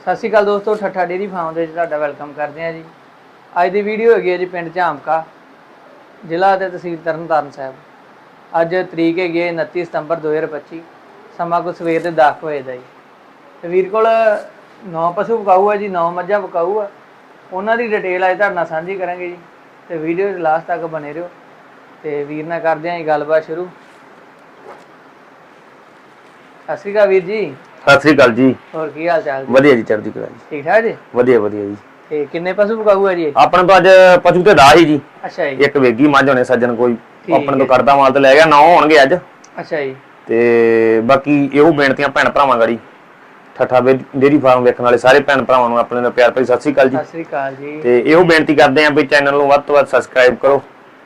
ਸਤਿ ਸ਼੍ਰੀ ਅਕਾਲ ਦੋਸਤੋ, ਠੱਠਾ dairy farm ਦੇ ਵਿੱਚ ਤੁਹਾਡਾ ਵੈਲਕਮ ਕਰਦੇ ਹਾਂ ਜੀ। ਅੱਜ ਦੀ ਵੀਡੀਓ ਹੈਗੀ ਹੈ ਜੀ ਪਿੰਡ ਝਾਮਕਾ, ਜ਼ਿਲ੍ਹਾ ਤੇ ਤਹਿਸੀਲ ਤਰਨਤਾਰਨ ਸਾਹਿਬ। ਅੱਜ ਤਰੀਕ ਹੈਗੀ ਹੈ 29 ਸਤੰਬਰ 2025 ਸਮਾਂ ਕੋ ਸਵੇਰ ਦੇ 10 ਵਜੇ ਦਾ ਜੀ। ਤੇ ਵੀਰ ਕੋਲ ਨੌ ਪਸ਼ੂ ਵਕਾਊ ਹੈ ਜੀ, ਨੌ ਮੱਝਾਂ ਵਕਾਊ ਆ। ਉਹਨਾਂ ਦੀ ਡਿਟੇਲ ਅੱਜ ਤੁਹਾਡੇ ਨਾਲ ਸਾਂਝੀ ਕਰਾਂਗੇ ਜੀ। ਤੇ ਵੀਡੀਓ ਦੇ ਲਾਸਟ ਤੱਕ ਬਨੇ ਰਹੋ। ਤੇ ਵੀਰ ਨਾਲ ਕਰਦੇ ਹਾਂ ਜੀ ਗੱਲਬਾਤ ਸ਼ੁਰੂ। ਸਤਿ ਸ਼੍ਰੀ ਅਕਾਲ ਵੀਰ ਜੀ। ਸਤਿ ਸ੍ਰੀ ਅਕਾਲ ਜੀ। ਹੋਰ ਕੀ ਹਾਲ ਚਾਲ ਜੀ? ਵਧੀਆ ਜੀ ਚੜ੍ਹਦੀ ਕਲਾ ਜੀ। ਠੀਕ ਠਾਕ ਜੀ? ਵਧੀਆ ਵਧੀਆ ਜੀ। ਤੇ ਕਿੰਨੇ ਪਸ਼ੂ ਵਕਾਊ ਹੈ ਜੀ ਆਪਣੇ ਤੋਂ ਅੱਜ ਪਸ਼ੂ ਤੇ ਦਾ ਹੀ ਜੀ। ਅੱਛਾ ਜੀ। ਇੱਕ ਵੇਗੀ ਮੱਝ ਹੋਣੇ ਸੱਜਣ ਕੋਈ। ਠੀਕ ਆਪਣੇ ਤੋਂ ਕਰਦਾ ਮਾਲ ਤੇ ਲੈ ਗਿਆ ਨੌ ਹੋਣਗੇ ਅੱਜ। ਅੱਛਾ ਜੀ। ਤੇ ਬਾਕੀ ਇਹੋ ਬੇਨਤੀਆਂ ਭੈਣ ਭਰਾਵਾਂ ਗਾੜੀ। ਠੱਠਾ ਵੇ- ਡੇਅਰੀ ਫਾਰਮ ਵੇਖਣ ਵਾਲੇ ਸਾਰੇ ਭੈਣ ਭਰਾਵਾਂ ਨੂੰ ਆਪਣੇ ਨਾਲ ਪਿਆਰ ਭਰੀ ਸਤਿ ਸ੍ਰੀ ਅਕਾਲ ਜੀ। ਸਤਿ ਸ੍ਰੀ ਅਕਾਲ ਜੀ। ਤੇ ਇਹੋ ਬੇਨਤੀ ਕਰਦੇ ਆਂ ਵੀ ਚੈਨਲ ਨੂੰ ਵੱਧ ਤੋਂ ਵੱਧ ਸਬਸਕ੍ਰਾਈਬ ਕਰੋ।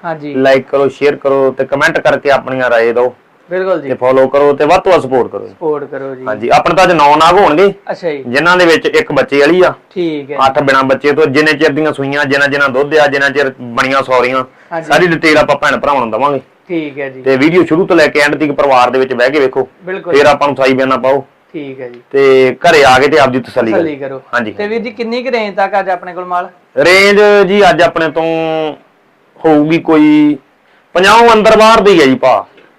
ਹਾਂਜੀ। ਲਾਈਕ ਕਰੋ ਸ਼ੇਅਰ ਕਰੋ ਤੇ ਕਮੈਂਟ ਕਰਕੇ ਆਪਣੀਆਂ ਰਾਏ ਦਿਓ। ਬਿਲਕੁਲ ਜੀ। ਤੇ ਫੋਲੋ ਕਰੋ ਤੇ ਵੱਧ ਤੋਂ ਵੱਧ ਸਪੋਰਟ ਕਰੋ। ਸਪੋਰਟ ਕਰੋ ਜੀ। ਹਾਂਜੀ ਆਪਣੇ ਤਾਂ ਅੱਜ ਨੌ ਨਾਗ ਹੋਣਗੇ। ਅੱਛਾ ਜੀ। ਜਿਨ੍ਹਾਂ ਦੇ ਵਿੱਚ ਇੱਕ ਬੱਚੇ ਵਾਲੀ ਆ। ਠੀਕ ਹੈ ਅੱਠ ਬਿਨਾ ਬੱਚੇ ਤੋਂ ਜਿੰਨੇ ਚਿਰ ਦੀਆਂ ਸੂਈਆਂ ਜਿੰਨਾ ਜਿੰਨਾ ਦੁੱਧ ਆ ਜਿੰਨਾ ਚਿਰ ਬਣੀਆਂ ਸੌਰੀਆਂ। ਸਾਰੀ ਡਿਟੇਲ ਆਪਾਂ ਭੈਣ ਭਰਾਵਾਂ ਨੂੰ ਦਵਾਂਗੇ। ਠੀਕ ਹੈ ਜੀ। ਤੇ ਵੀਡੀਓ ਸ਼ੁਰੂ ਤੋਂ ਲੈ ਕੇ ਐਂਡ ਤੱਕ ਪਰਿਵਾਰ ਦੇ ਵਿੱਚ ਬਹਿ ਕੇ ਵੇਖੋ। ਫਿਰ ਆਪਾਂ ਨੂੰ ਸਾਈ ਬਿਆਨਾ ਪਾਓ। ਠੀਕ ਹੈ ਜੀ। ਤੇ ਘਰੇ ਆ ਕੇ ਤੇ ਆਪਦੀ ਤਸੱਲੀ ਕਰੋ। ਹਾਂਜੀ। ਤੇ ਵੀਰ ਜੀ ਕਿੰਨੀ ਕੁ ਰੇਂਜ ਤੱਕ ਅੱਜ ਆਪਣੇ ਕੋਲ ਮਾਲ? ਰੇਂਜ ਜੀ ਅੱਜ ਆਪਣੇ ਤੋਂ ਹੋਊਗੀ ਕੋਈ 50 ਅੰਦਰ ਬਾਹਰ ਦੇ ਹੀ ਜੀ ਭਾ।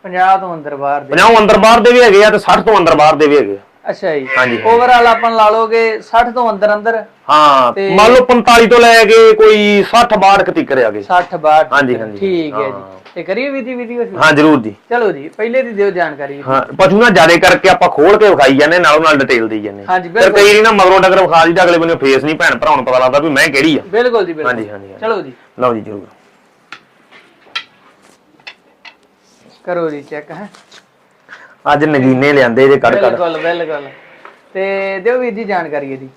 50 ਤੋਂ ਅੰਦਰ ਬਾਹਰ ਦੇ 50 ਅੰਦਰ ਬਾਹਰ ਦੇ ਵੀ ਹੈਗੇ ਆ ਤੇ 60 ਤੋਂ ਅੰਦਰ ਬਾਹਰ ਦੇ ਵੀ ਹੈਗੇ ਆ। ਅੱਛਾ ਜੀ ਹਾਂਜੀ। ਓਵਰਆਲ ਆਪਾਂ ਲਾ ਲੋਗੇ 60 ਤੋਂ ਅੰਦਰ ਅੰਦਰ ਹਾਂ ਮੰਨ ਲਓ 45 ਤੋਂ ਲੈ ਕੇ ਕੋਈ 60 62 ਕ ਤੀਕਰ ਆ ਗਏ 60 62 ਹਾਂਜੀ, ਹਾਂਜੀ। ਠੀਕ ਹੈ। ਜੀ ਤੇ ਕਰੀਏ ਵੀਡੀਓ ਸ਼ੁਰੂ? ਹਾਂ ਜਰੂਰ ਜੀ ਚਲੋ ਜੀ ਪਹਿਲੇ ਦੀ ਦਿਓ ਜਾਣਕਾਰੀ ਹਾਂ ਪਸ਼ੂ ਨਾ ਜਿਆਦੇ ਕਰਕੇ ਆਪਾਂ ਖੋਲ ਕੇ ਵਿਖਾਈ ਜਾਂਦੇ ਨਾਲੋਂ ਨਾਲ ਡਿਟੇਲ ਦੇਈ ਜਾਂਦੇ ਹਾਂਜੀ, ਬਿਲਕੁਲ। ਕਈ ਨਾ ਮਗਰੋਂ ਡੰਗਰ ਵਿਖਾ ਦੀ ਅਗਲੇ ਬੰਨੇ ਫੇਸ ਨਹੀਂ ਭੈਣ ਭਰਾਵਾਂ ਨੂੰ ਪਤਾ ਲੱਗਦਾ ਵੀ ਮੈਂ ਕਿਹੜੀ ਆ ਬਿਲਕੁਲ ਜੀ ਬਿਲਕੁਲ ਹਾਂਜੀ, ਹਾਂਜੀ। ਚਲੋ ਜੀ ਲਓ ਜੀ ਜਰੂਰ ਕਰੋ ਜੀ ਚੈੱਕ ਹੈ। ਅੱਜ ਨਗੀਨੇ ਲਿਆਂਦੇ ਜੇ ਕੜ ਕੜ ਬਿਲਕੁਲ ਬਿਲਕੁਲ। ਤੇ ਦਿਓ ਵੀਰ ਜੀ ਜਾਣਕਾਰੀ ਇਹਦੀ।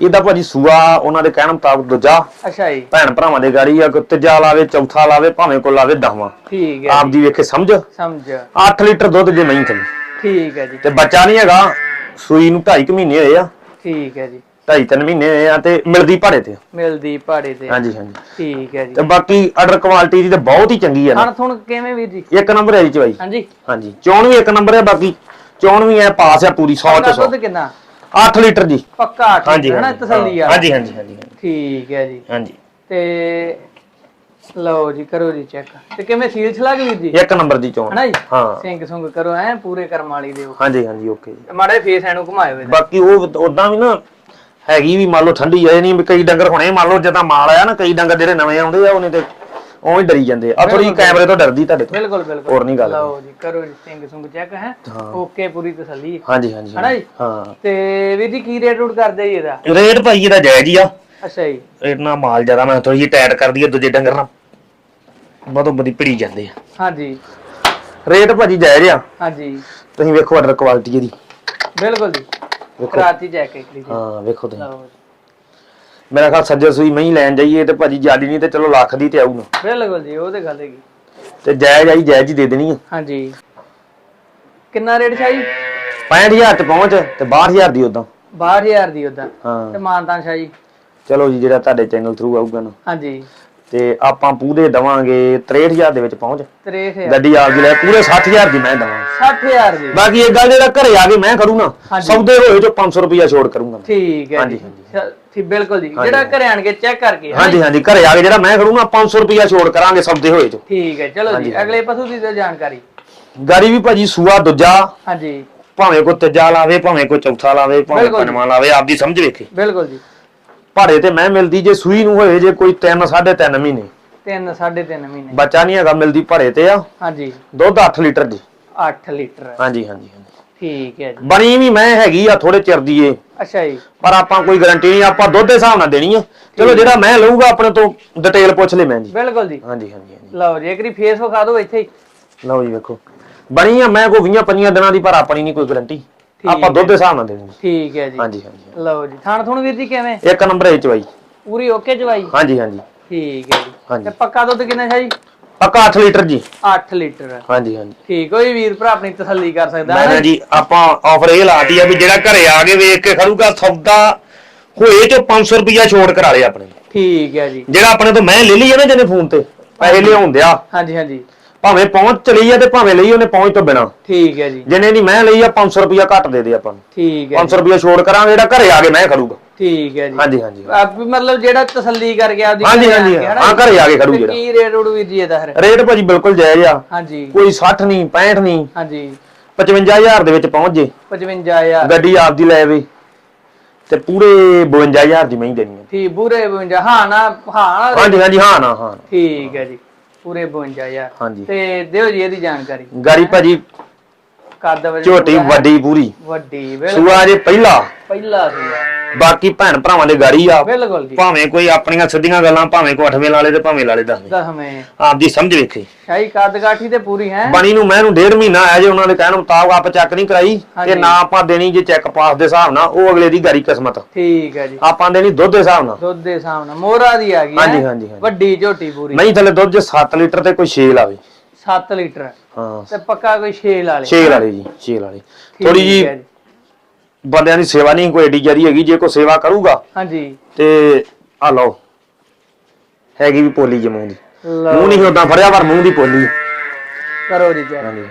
ਇਹਦਾ ਭਾਜੀ ਸੂਆ ਉਹਨਾਂ ਦੇ ਕਹਿਣ ਮੁਤਾਬਕ ਦੂਜਾ। ਅੱਛਾ ਜੀ। ਭੈਣ ਭਰਾਵਾਂ ਦੇ ਗਾੜੀ ਆ ਕੋਈ ਤੀਜਾ ਲਾਵੇ ਚੌਥਾ ਲਾਵੇ ਭਾਵੇਂ ਕੋ ਲਾਵੇ ਦਸਵਾਂ। ਠੀਕ ਹੈ ਆਪਦੀ ਵੇਖੇ ਸਮਝ? ਸਮਝ। 8 ਲੀਟਰ ਦੁੱਧ ਜੇ ਨਹੀਂ ਥੱਲੇ ਠੀਕ ਹੈ ਜੀ। ਤੇ ਬੱਚਾ ਨਹੀਂ ਹੈਗਾ ਸੂਈ ਨੂੰ 2.5 ਮਹੀਨੇ ਹੋਏ ਆ। ਠੀਕ ਹੈ ਜੀ। 2.5 ਮਹੀਨੇ ਹੋਏ ਆ ਤੇ ਮਿਲਦੀ ਭਾੜੇ ਤੇ ਮਿਲਦੀ ਪਹਾੜੇ ਤੇ ਹਾਂਜੀ ਹਾਂਜੀ। ਠੀਕ ਹੈ ਜੀ। ਤੇ ਬਾਕੀ ਆਰਡਰ ਕੁਆਲਿਟੀ ਦੀ ਤੇ ਬਹੁਤ ਹੀ ਚੰਗੀ ਆ ਨਾ। ਹਣ ਥੁਣ ਕਿਵੇਂ ਵੀਰ ਜੀ? ਇੱਕ ਨੰਬਰ ਹੈ ਜੀ ਚਵਾਈ ਹਾਂਜੀ। ਹਾਂਜੀ ਚੋਣ ਵੀ ਇੱਕ ਨੰਬਰ ਹੈ ਬਾਕੀ ਚੋਣ ਵੀ ਐ ਪਾਸ ਆ ਪੂਰੀ 100 ਪੱਕਾ ਚ 100 ਦੁੱਧ ਕਿੰਨਾ? 8 ਲੀਟਰ ਜੀ। ਪੱਕਾ ਠੀਕ ਹਾਂਜੀ ਹੈ ਨਾ ਹਾਂਜੀ। ਤਸੱਲੀ ਆ। ਹਾਂਜੀ ਹਾਂਜੀ ਹਾਂਜੀ। ਠੀਕ ਹੈ ਜੀ। ਹਾਂਜੀ। ਤੇ ਲਓ ਜੀ ਕਰੋ ਜੀ ਚੈੱਕ ਤੇ ਕਿਵੇਂ ਸੀਲ ਛਲਾਗ ਵੀਰ ਜੀ? ਇੱਕ ਨੰਬਰ ਦੀ ਚੋਣ। ਹਨਾ ਜੀ? ਹਾਂ। ਸਿੰਗ ਸੁੰਗ ਕਰੋ ਐ ਪੂਰੇ ਕਰਮ ਵਾਲੀ ਦਿਓ। ਹਾਂਜੀ ਹਾਂਜੀ ਓਕੇ ਜੀ। ਮਾੜੇ ਫੇਸ ਐਨੂੰ ਘੁਮਾਏ ਹੋਏ ਨੇ। ਬਾਕੀ ਉਹ ਉਦਾਂ ਵੀ ਨਾ ਹੈਗੀ ਵੀ ਮੰਨ ਲਓ ਠੰਡੀ ਐ ਨਹੀਂ ਵੀ ਕਈ ਡੰਗਰ ਹੁਣੇ ਮੰਨ ਲਓ ਜਦੋਂ ਮਾਲ ਆਇਆ ਨਾ ਕਈ ਡੰਗਰ ਜਿਹੜੇ ਨਵੇਂ ਆਉਂਦੇ ਆ ਉਹਨੇ ਤੇ ਉਵੇਂ ਡਰੀ ਜਾਂਦੇ ਆ। ਥੋੜੀ ਕੈਮਰੇ ਤੋਂ ਡਰਦੀ ਤੁਹਾਡੇ ਤੋਂ। ਬਿਲਕੁਲ ਬਿਲਕੁਲ। ਹੋਰ ਨਹੀਂ ਗੱਲ। ਲਓ ਜੀ ਕਰੋ ਜੀ ਸਿੰਗ ਸੁੰਗ ਚੈੱਕ ਹੈ? ਓਕੇ ਪੂਰੀ ਤਸੱਲੀ। ਹਾਂਜੀ ਹਾਂਜੀ ਹਨਾ ਜੀ? ਹਾਂ। ਤੇ ਵੀਰ ਜੀ ਕੀ ਰੇਟ ਰੂਟ ਕਰਦੇ ਜੀ ਇਹਦਾ? ਰੇਟ ਭਾਈ ਇਹਦਾ ਜਾਇਜ਼ ਹੀ ਆ। ਅੱਛਾ ਜੀ। ਰੇਟ ਨਾਲ ਮਾਲ ਜ਼ਿਆਦਾ ਮੈਂ ਥੋੜੀ ਜਿਹੀ ਟਾਈਟ ਕਰ ਦਈਏ ਦੂਜੇ ਡੰਗਰ ਨਾਲ। ਬਦੋ ਬਦੀ ਭਿੜੀ ਜਾਂਦੇ ਆ। ਹਾਂਜੀ। ਰੇਟ ਭਾਜੀ ਜਾਇਜ਼ ਆ। ਹਾਂਜੀ। ਤੁਸੀਂ ਵੇਖੋ ਆਰਡਰ ਕੁਆਲਿਟੀ ਇਹਦੀ। ਬਿਲਕੁਲ ਜੀ। ਵੇਖੋ। ਚੈੱਕ ਇੱਕ ਲਈ ਹਾਂ ਵੇਖੋ ਤੁਸੀਂ। ਲਓ ਜੀ। ਮੇਰਾ ਖਿਆਲ ਸੱਜਰ ਸੂਈ ਮਹੀਂ ਲੈਣ ਜਾਈਏ ਤੇ ਭਾਜੀ ਜਿਆਦੀ ਨਹੀਂ ਤੇ ਚਲੋ ਲੱਖ ਦੀ ਤੇ ਆਊਗਾ। ਬਿਲਕੁਲ ਜੀ ਉਹ ਤੇ ਗੱਲ ਹੈਗੀ। ਤੇ ਜਾਇਜ਼ ਆਈ ਜਾਇਜ਼ ਹੀ ਦੇ ਦੇਣੀ ਆ। ਹਾਂਜੀ। ਕਿੰਨਾ ਰੇਟ ਸ਼ਾਹੀ 65000 ਚ ਪਹੁੰਚ ਤੇ 62000 ਦੀ ਉਦਾਂ 12000 ਦੀ ਉਦਾਂ ਹਾਂ। ਤੇ ਮਾਨਤਾਨ ਸ਼ਾਹੀ। ਚਲੋ ਜੀ ਜਿਹੜਾ ਤੁਹਾਡੇ ਚੈਨਲ ਥਰੂ ਆਊਗਾ ਨਾ। ਹਾਂਜੀ। ਤੇ ਆਪਾਂ ਪੂਰੇ ਦਵਾਂਗੇ 63000 ਦੇ ਵਿੱਚ ਪਹੁੰਚ। 63000 ਗੱਡੀ ਆਪ ਦੀ ਲੈ ਪੂਰੇ 60000 ਦੀ ਮੈਂ ਦਵਾਂਗਾ। 60000 ਦੀ। ਬਾਕੀ ਇਹ ਗੱਲ ਜਿਹੜਾ ਘਰੇ ਆ ਕੇ ਮੈਂ ਕਰੂੰ ਨਾ ਹਾਂਜੀ। ਸੌਦੇ ਹੋਏ ਜੋ 500 ਰੁਪਇਆ ਛੋੜ ਕਰੂੰਗਾ ਠੀਕ ਹੈ ਹਾਂਜੀ, ਜੀ। ਠੀਕ ਬਿਲਕੁਲ ਜੀ। ਜਿਹੜਾ ਘਰੇ ਆਣ ਕੇ ਚੈੱਕ ਕਰਕੇ ਹਾਂਜੀ ਹਾਂਜੀ ਘਰੇ ਆ ਕੇ ਜਿਹੜਾ ਮੈਂ ਕਰੂੰਗਾ 500 ਰੁਪਇਆ ਛੋੜ ਕਰਾਂਗੇ ਸੌਦੇ ਹੋਏ ਜੋ। ਠੀਕ ਹੈ ਚਲੋ ਜੀ। ਅਗਲੇ ਪਸ਼ੂ ਦੀ ਜਾਣਕਾਰੀ। ਗਾੜੀ ਵੀ ਭਾਜੀ ਸੂਆ ਦੂਜਾ ਹਾਂਜੀ। ਭਾਵੇਂ ਕੋਈ ਤੀਜਾ ਲਾਵੇ ਭਾਵੇਂ ਕੋਈ ਚੌਥਾ ਲਾਵੇ ਭਾਵੇਂ ਜੀ। ਪੰਜਵਾਂ ਲਾਵੇ ਆਪਦੀ ਸਮਝ ਵੇਖੇ। ਬਿਲਕੁਲ ਜੀ। ਭਾੜੇ ਤੇ ਮੈਂ ਮਿਲਦੀ ਜੇ ਸੂਈ ਨੂੰ ਹੋਏ ਜੇ ਕੋਈ 3 3.5 ਮਹੀਨੇ। 3 3.5 ਮਹੀਨੇ। ਬੱਚਾ ਨਹੀਂ ਹੈਗਾ ਮਿਲਦੀ ਭਾੜੇ ਤੇ ਆ। ਹਾਂਜੀ। ਦੁੱਧ 8 ਲੀਟਰ ਜੀ 8 ਲੀਟਰ। ਹਾਂਜੀ ਹਾਂਜੀ ਹਾਂਜੀ। ਠੀਕ ਹੈ ਜੀ। ਬਣੀ ਵੀ ਮੈਂ ਹੈਗੀ ਆ ਥੋੜੇ ਚਿਰ ਦੀ ਏ। ਅੱਛਾ ਜੀ। ਪਰ ਆਪਾਂ ਕੋਈ ਗਾਰੰਟੀ ਨਹੀਂ ਆਪਾਂ ਦੁੱਧ ਦੇ ਹਿਸਾਬ ਨਾਲ ਦੇਣੀ ਆ। ਚਲੋ ਜਿਹੜਾ ਮੈਂ ਲਊਗਾ ਆਪਣੇ ਤੋਂ ਡਿਟੇਲ ਪੁੱਛ ਲੈ ਮੈਂ ਜੀ। ਬਿਲਕੁਲ ਜੀ। ਹਾਂਜੀ ਹਾਂਜੀ ਹਾਂਜੀ। ਲਓ ਜੀ ਇੱਕ ਵਾਰੀ ਫੇਸ ਵਿਖਾ ਦਿਓ ਇੱਥੇ ਹੀ। ਲਓ ਜੀ ਵੇਖੋ। ਬਣੀ ਆ ਮੈਂ ਕੋਈ 20 25 ਦਿਨਾਂ ਦੀ ਪਰ ਆਪਣੀ ਨਹੀਂ ਕੋਈ ਗਾਰੰਟੀ ਆਪਾਂ ਦੁੱਧ ਦੇ ਹਿਸਾਬ ਨਾਲ ਦੇਣੀ ਠੀਕ ਹੈ ਜੀ। ਹਾਂਜੀ ਹਾਂਜੀ ਲਓ ਜੀ ਥਾਣ ਥੁਣ ਵੀਰ ਜੀ ਕਿਵੇਂ? ਇੱਕ ਨੰਬਰ ਇਹ ਚਵਾਈ। ਪੂਰੀ ਓਕੇ ਜਵਾਈ ਹਾਂਜੀ ਹਾਂਜੀ। ਠੀਕ ਹੈ ਜੀ। ਤੇ ਪੱਕਾ ਦੁੱਧ ਕਿੰਨਾ ਹੈ ਜੀ? ਪੱਕਾ 8 ਲੀਟਰ ਜੀ। 8 ਲੀਟਰ। ਹਾਂਜੀ ਹਾਂਜੀ। ਠੀਕ ਕੋਈ ਵੀਰ ਭਰਾ ਆਪਣੀ ਤਸੱਲੀ ਕਰ ਸਕਦਾ ਹੈ ਨਾ ਜੀ? ਆਪਾਂ ਆਫਰ ਇਹ ਲਾਤੀ ਆ ਵੀ ਜਿਹੜਾ ਘਰੇ ਆ ਕੇ ਵੇਖ ਕੇ ਖੜੂਗਾ ਸੌਦਾ ਹੋਏ ਚ 500 ਰੁਪਿਆ ਛੋੜ ਕਰਾ ਲੇ ਆਪਣੇ। ਠੀਕ ਹੈ ਜੀ। ਜਿਹੜਾ ਆਪਣੇ ਤੋਂ ਮੈਂ ਲੈ ਲਈ ਆ ਨਾ ਜਿਹਨੇ ਫੋਨ ਤੇ ਪੈਸੇ ਲਿਆਉਂਦਿਆ ਹਾਂਜੀ ਹਾਂਜੀ। ਭਾਵੇਂ ਪਹੁੰਚ ਚਲੀ ਆ ਤੇ ਭਾਵੇਂ ਲਈ ਉਹਨੇ ਪਹੁੰਚ ਤੋਂ ਬਿਨਾ। ਠੀਕ ਹੈ ਜੀ। ਜਿੰਨੇ ਦੀ ਮੈਂ ਲਈ ਆ 500 ਰੁਪਿਆ ਘੱਟ ਦੇ ਦੇ ਆਪਾਂ ਨੂੰ। ਠੀਕ ਹੈ 500 ਰੁਪਿਆ ਛੋੜ ਕਰਾਂਗੇ ਜਿਹੜਾ ਘਰੇ ਆ ਕੇ ਮੈਂ ਖੜੂਗਾ। ਠੀਕ ਹੈ ਜੀ। ਹਾਂਜੀ ਹਾਂਜੀ ਆਪ ਮਤਲਬ ਜਿਹੜਾ ਤਸੱਲੀ ਕਰ ਗਿਆ ਉਹਦੀ ਹਾਂਜੀ ਹਾਂਜੀ ਹਾਂ? ਘਰੇ ਆ ਕੇ ਖੜੂ ਜਿਹੜਾ ਕੀ ਰੇਟ ਰੂਟ ਵੀਰ ਜੀ ਇਹਦਾ ਫਿਰ? ਰੇਟ ਭਾਜੀ ਬਿਲਕੁਲ ਜਾਇਜ਼ ਆ। ਹਾਂਜੀ। ਕੋਈ 60 ਨਹੀਂ 65 ਨਹੀਂ। ਹਾਂਜੀ। 55000 ਦੇ ਵਿੱਚ ਪਹੁੰਚ ਜੇ। 55000 ਗੱਡੀ ਆਪਦੀ ਲੈ ਵੇ ਤੇ ਪੂਰੇ 52000 ਦੀ ਮੈਂ ਹੀ ਦੇਣੀ ਹੈ ਠੀਕ ਪੂਰੇ 52 ਹਾਂ ਨਾ ਹਾਂ। ਹਾਂਜੀ ਹਾਂਜੀ ਹਾਂ ਨਾ ਹਾਂ। ਠੀਕ ਹੈ ਜੀ। ਪੂਰੇ 52000 ਹਾਂਜੀ। ਤੇ ਦਿਓ ਜੀ ਇਹਦੀ ਜਾਣਕਾਰੀ। ਗਾੜੀ ਭਾਜੀ ਕੱਦ ਝੋਟੀ? ਵੱਡੀ ਪੂਰੀ। ਵੱਡੀ ਬਿਲਕੁਲ। ਸੂਆ ਜੇ ਪਹਿਲਾ। ਪਹਿਲਾ ਸੂਆ। ਬਾਕੀ ਭੈਣ ਭਰਾਵਾਂ ਦੇ ਗਾੜੀ ਆ। ਬਿਲਕੁਲ ਜੀ। ਭਾਵੇਂ ਕੋਈ ਆਪਣੀਆਂ ਸਿੱਧੀਆਂ ਗੱਲਾਂ ਭਾਵੇਂ ਕੋ ਅੱਠਵੇਂ ਲਾਲੇ ਤੇ ਭਾਵੇਂ ਲਾਲੇ ਦਸਵੇਂ ਦਸਵੇਂ। ਆਪਦੀ ਸਮਝ ਵੇਖੇ। ਸ਼ਾਹੀ ਕੱਦ ਕਾਠੀ ਤੇ ਪੂਰੀ ਹੈ? ਬਣੀ ਨੂੰ ਮੈਂ ਨੂੰ ਡੇਢ ਮਹੀਨਾ ਆਇਆ ਜੇ ਉਹਨਾਂ ਦੇ ਕਹਿਣ ਮੁਤਾਬਕ ਆਪ ਚੈੱਕ ਨਹੀਂ ਕਰਾਈ ਹਾਂਜੀ। ਤੇ ਨਾ ਆਪਾਂ ਦੇਣੀ ਜੇ ਚੈੱਕ ਪਾਸ ਦੇ ਹਿਸਾਬ ਨਾਲ ਉਹ ਅਗਲੇ ਦੀ ਗਾੜੀ ਕਿਸਮਤ। ਠੀਕ ਹੈ ਜੀ। ਆਪਾਂ ਦੇਣੀ ਦੁੱਧ ਦੇ ਹਿਸਾਬ ਨਾਲ। ਦੁੱਧ ਦੇ ਸਾਹਮਣੇ ਮੋਹਰਾ ਦੀ ਆ ਗਈ? ਹਾਂਜੀ, ਹਾਂਜੀ। ਵੱਡੀ ਝੋਟੀ ਪੂਰੀ। ਨਹੀਂ ਥੱਲੇ ਦੁੱਧ ਜੇ 7 ਲੀਟਰ ਤੇ ਕੋਈ 6 ਲਾਵੇ। 7 ਲੀਟਰ ਹਾਂ। ਤੇ ਪੱਕਾ ਕੋਈ 6 ਲਾ ਲੇ 6 ਵਾਲੇ ਜੀ 6 ਵਾਲੇ। ਠੀਕ ਥੋੜੀ ਜੀ ਹੈ ਬੰਦਿਆਂ ਦੀ ਸੇਵਾ ਨਹੀਂ ਕੋਈ ਏਡੀ ਜਿਆਦੀ ਹੈਗੀ ਜੇ ਕੋਈ ਸੇਵਾ ਕਰੂਗਾ ਹਾਂਜੀ। ਤੇ ਆ ਲਓ ਹੈਗੀ ਵੀ ਪੋਲੀ ਜੇ ਮੂੰਹ ਦੀ। ਮੂੰਹ ਨਹੀਂ ਉਦਾਂ ਫੜਿਆ ਪਰ ਮੂੰਹ ਦੀ ਪੋਲੀ। ਕਰੋ ਜੀ ਚੈੱਕ। ਹਾਂਜੀ।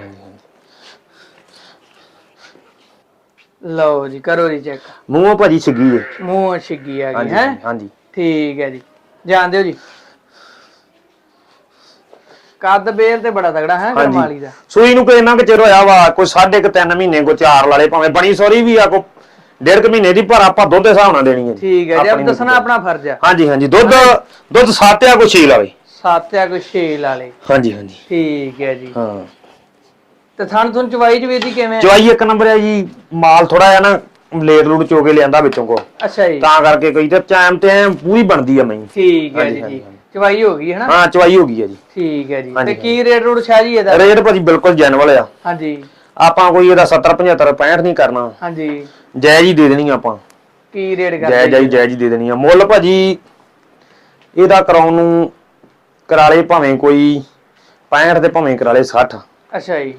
ਲਓ ਜੀ ਕਰੋ ਜੀ ਚੈੱਕ। ਮੂੰਹੋਂ ਭਾਜੀ ਛਿੱਗੀ ਜੇ ਮੂੰਹ ਛਿੱਗੀ ਆ ਗਈ ਹੈ? ਹਾਂਜੀ। ਠੀਕ ਹੈ ਜੀ। ਜਾਣ ਦਿਓ ਜੀ। ਕੱਦ ਬੇਰ ਤੇ ਬੜਾ ਤਗੜਾ ਹੈ ਕਰਮਾਲੀ ਦਾ। ਸੂਈ ਨੂੰ ਕੋਈ ਇੰਨਾ ਕੁ ਚਿਰ ਹੋਇਆ ਵਾ? ਕੋਈ ਸਾਢੇ ਕੁ ਤਿੰਨ ਮਹੀਨੇ ਕੋ ਚਾਰ ਲਾਲੇ ਭਾਵੇਂ ਬਣੀ ਸੋਰੀ ਵੀ ਆ ਕੋ ਡੇਢ ਕੁ ਮਹੀਨੇ ਦੀ ਪਰ ਆਪਾਂ ਦੁੱਧ ਦੇ ਹਿਸਾਬ ਨਾਲ ਦੇਣੀ ਹੈ। ਠੀਕ ਹੈ ਜੀ ਆਪ ਦੱਸਣਾ ਆਪਣਾ ਫਰਜ਼ ਹੈ ਹਾਂਜੀ ਹਾਂਜੀ। ਦੁੱਧ ਦੁੱਧ ਸੱਤ ਆ ਕੋ 6 ਲਾਵੇ। ਸੱਤ ਆ ਕੋਈ 6 ਲਾ ਲੇ ਹਾਂਜੀ ਹਾਂਜੀ। ਠੀਕ ਹੈ ਜੀ। ਹਾਂ। ਤੇ ਥਣ ਥੁਣ ਚਵਾਈ ਚ ਵੇਦੀ ਕਿਵੇਂ? ਚਵਾਈ ਇੱਕ ਨੰਬਰ ਹੈ ਜੀ ਮਾਲ ਥੋੜਾ ਜਿਹਾ ਨਾ ਲੇਟ ਲੂਟ ਚੋ ਕੇ ਲਿਆਂਦਾ ਵਿੱਚੋਂ ਕੋ। ਅੱਛਾ ਜੀ। ਤਾਂ ਕਰਕੇ ਕੋਈ ਤੇ ਟਾਈਮ ਤੇ ਪੂਰੀ ਬਣਦੀ ਆ ਮੈਂ ਠੀਕ ਹੈ ਜੀ ਠੀਕ। ਚਵਾਈ ਹੋ ਗਈ ਹੈ ਨਾ ਹਾਂ ਚਵਾਈ ਹੋ ਗਈ ਹੈ ਜੀ। ਠੀਕ ਹੈ ਜੀ। ਤੇ ਕੀ ਰੇਟ ਰੂਟ ਸ਼ਾਹ ਜੀ ਇਹਦਾ? ਰੇਟ ਭਾਜੀ ਬਿਲਕੁਲ ਜੈਨੂਅਲ ਆ। ਹਾਂਜੀ। ਆਪਾਂ ਕੋਈ ਇਹਦਾ 70 75 65 ਨਹੀਂ ਕਰਨਾ। ਹਾਂਜੀ। ਜਾਇਜ਼ ਹੀ ਦੇ ਦੇਣੀ ਆਪਾਂ। ਕੀ ਰੇਟ ਕਰਦੇ ਜਾਇਜ਼ ਜਾਇਜ਼ ਹੀ ਦੇ ਦੇਣੀ ਆ। ਮੁੱਲ ਭਾਜੀ ਇਹਦਾ ਕਰਾਉਣ ਨੂੰ ਕਰਾਲੇ ਭਾਵੇਂ ਕੋਈ 65 ਤੇ ਭਾਵੇਂ ਕਰਾਲੇ 60 ਅੱਛਾ ਜੀ।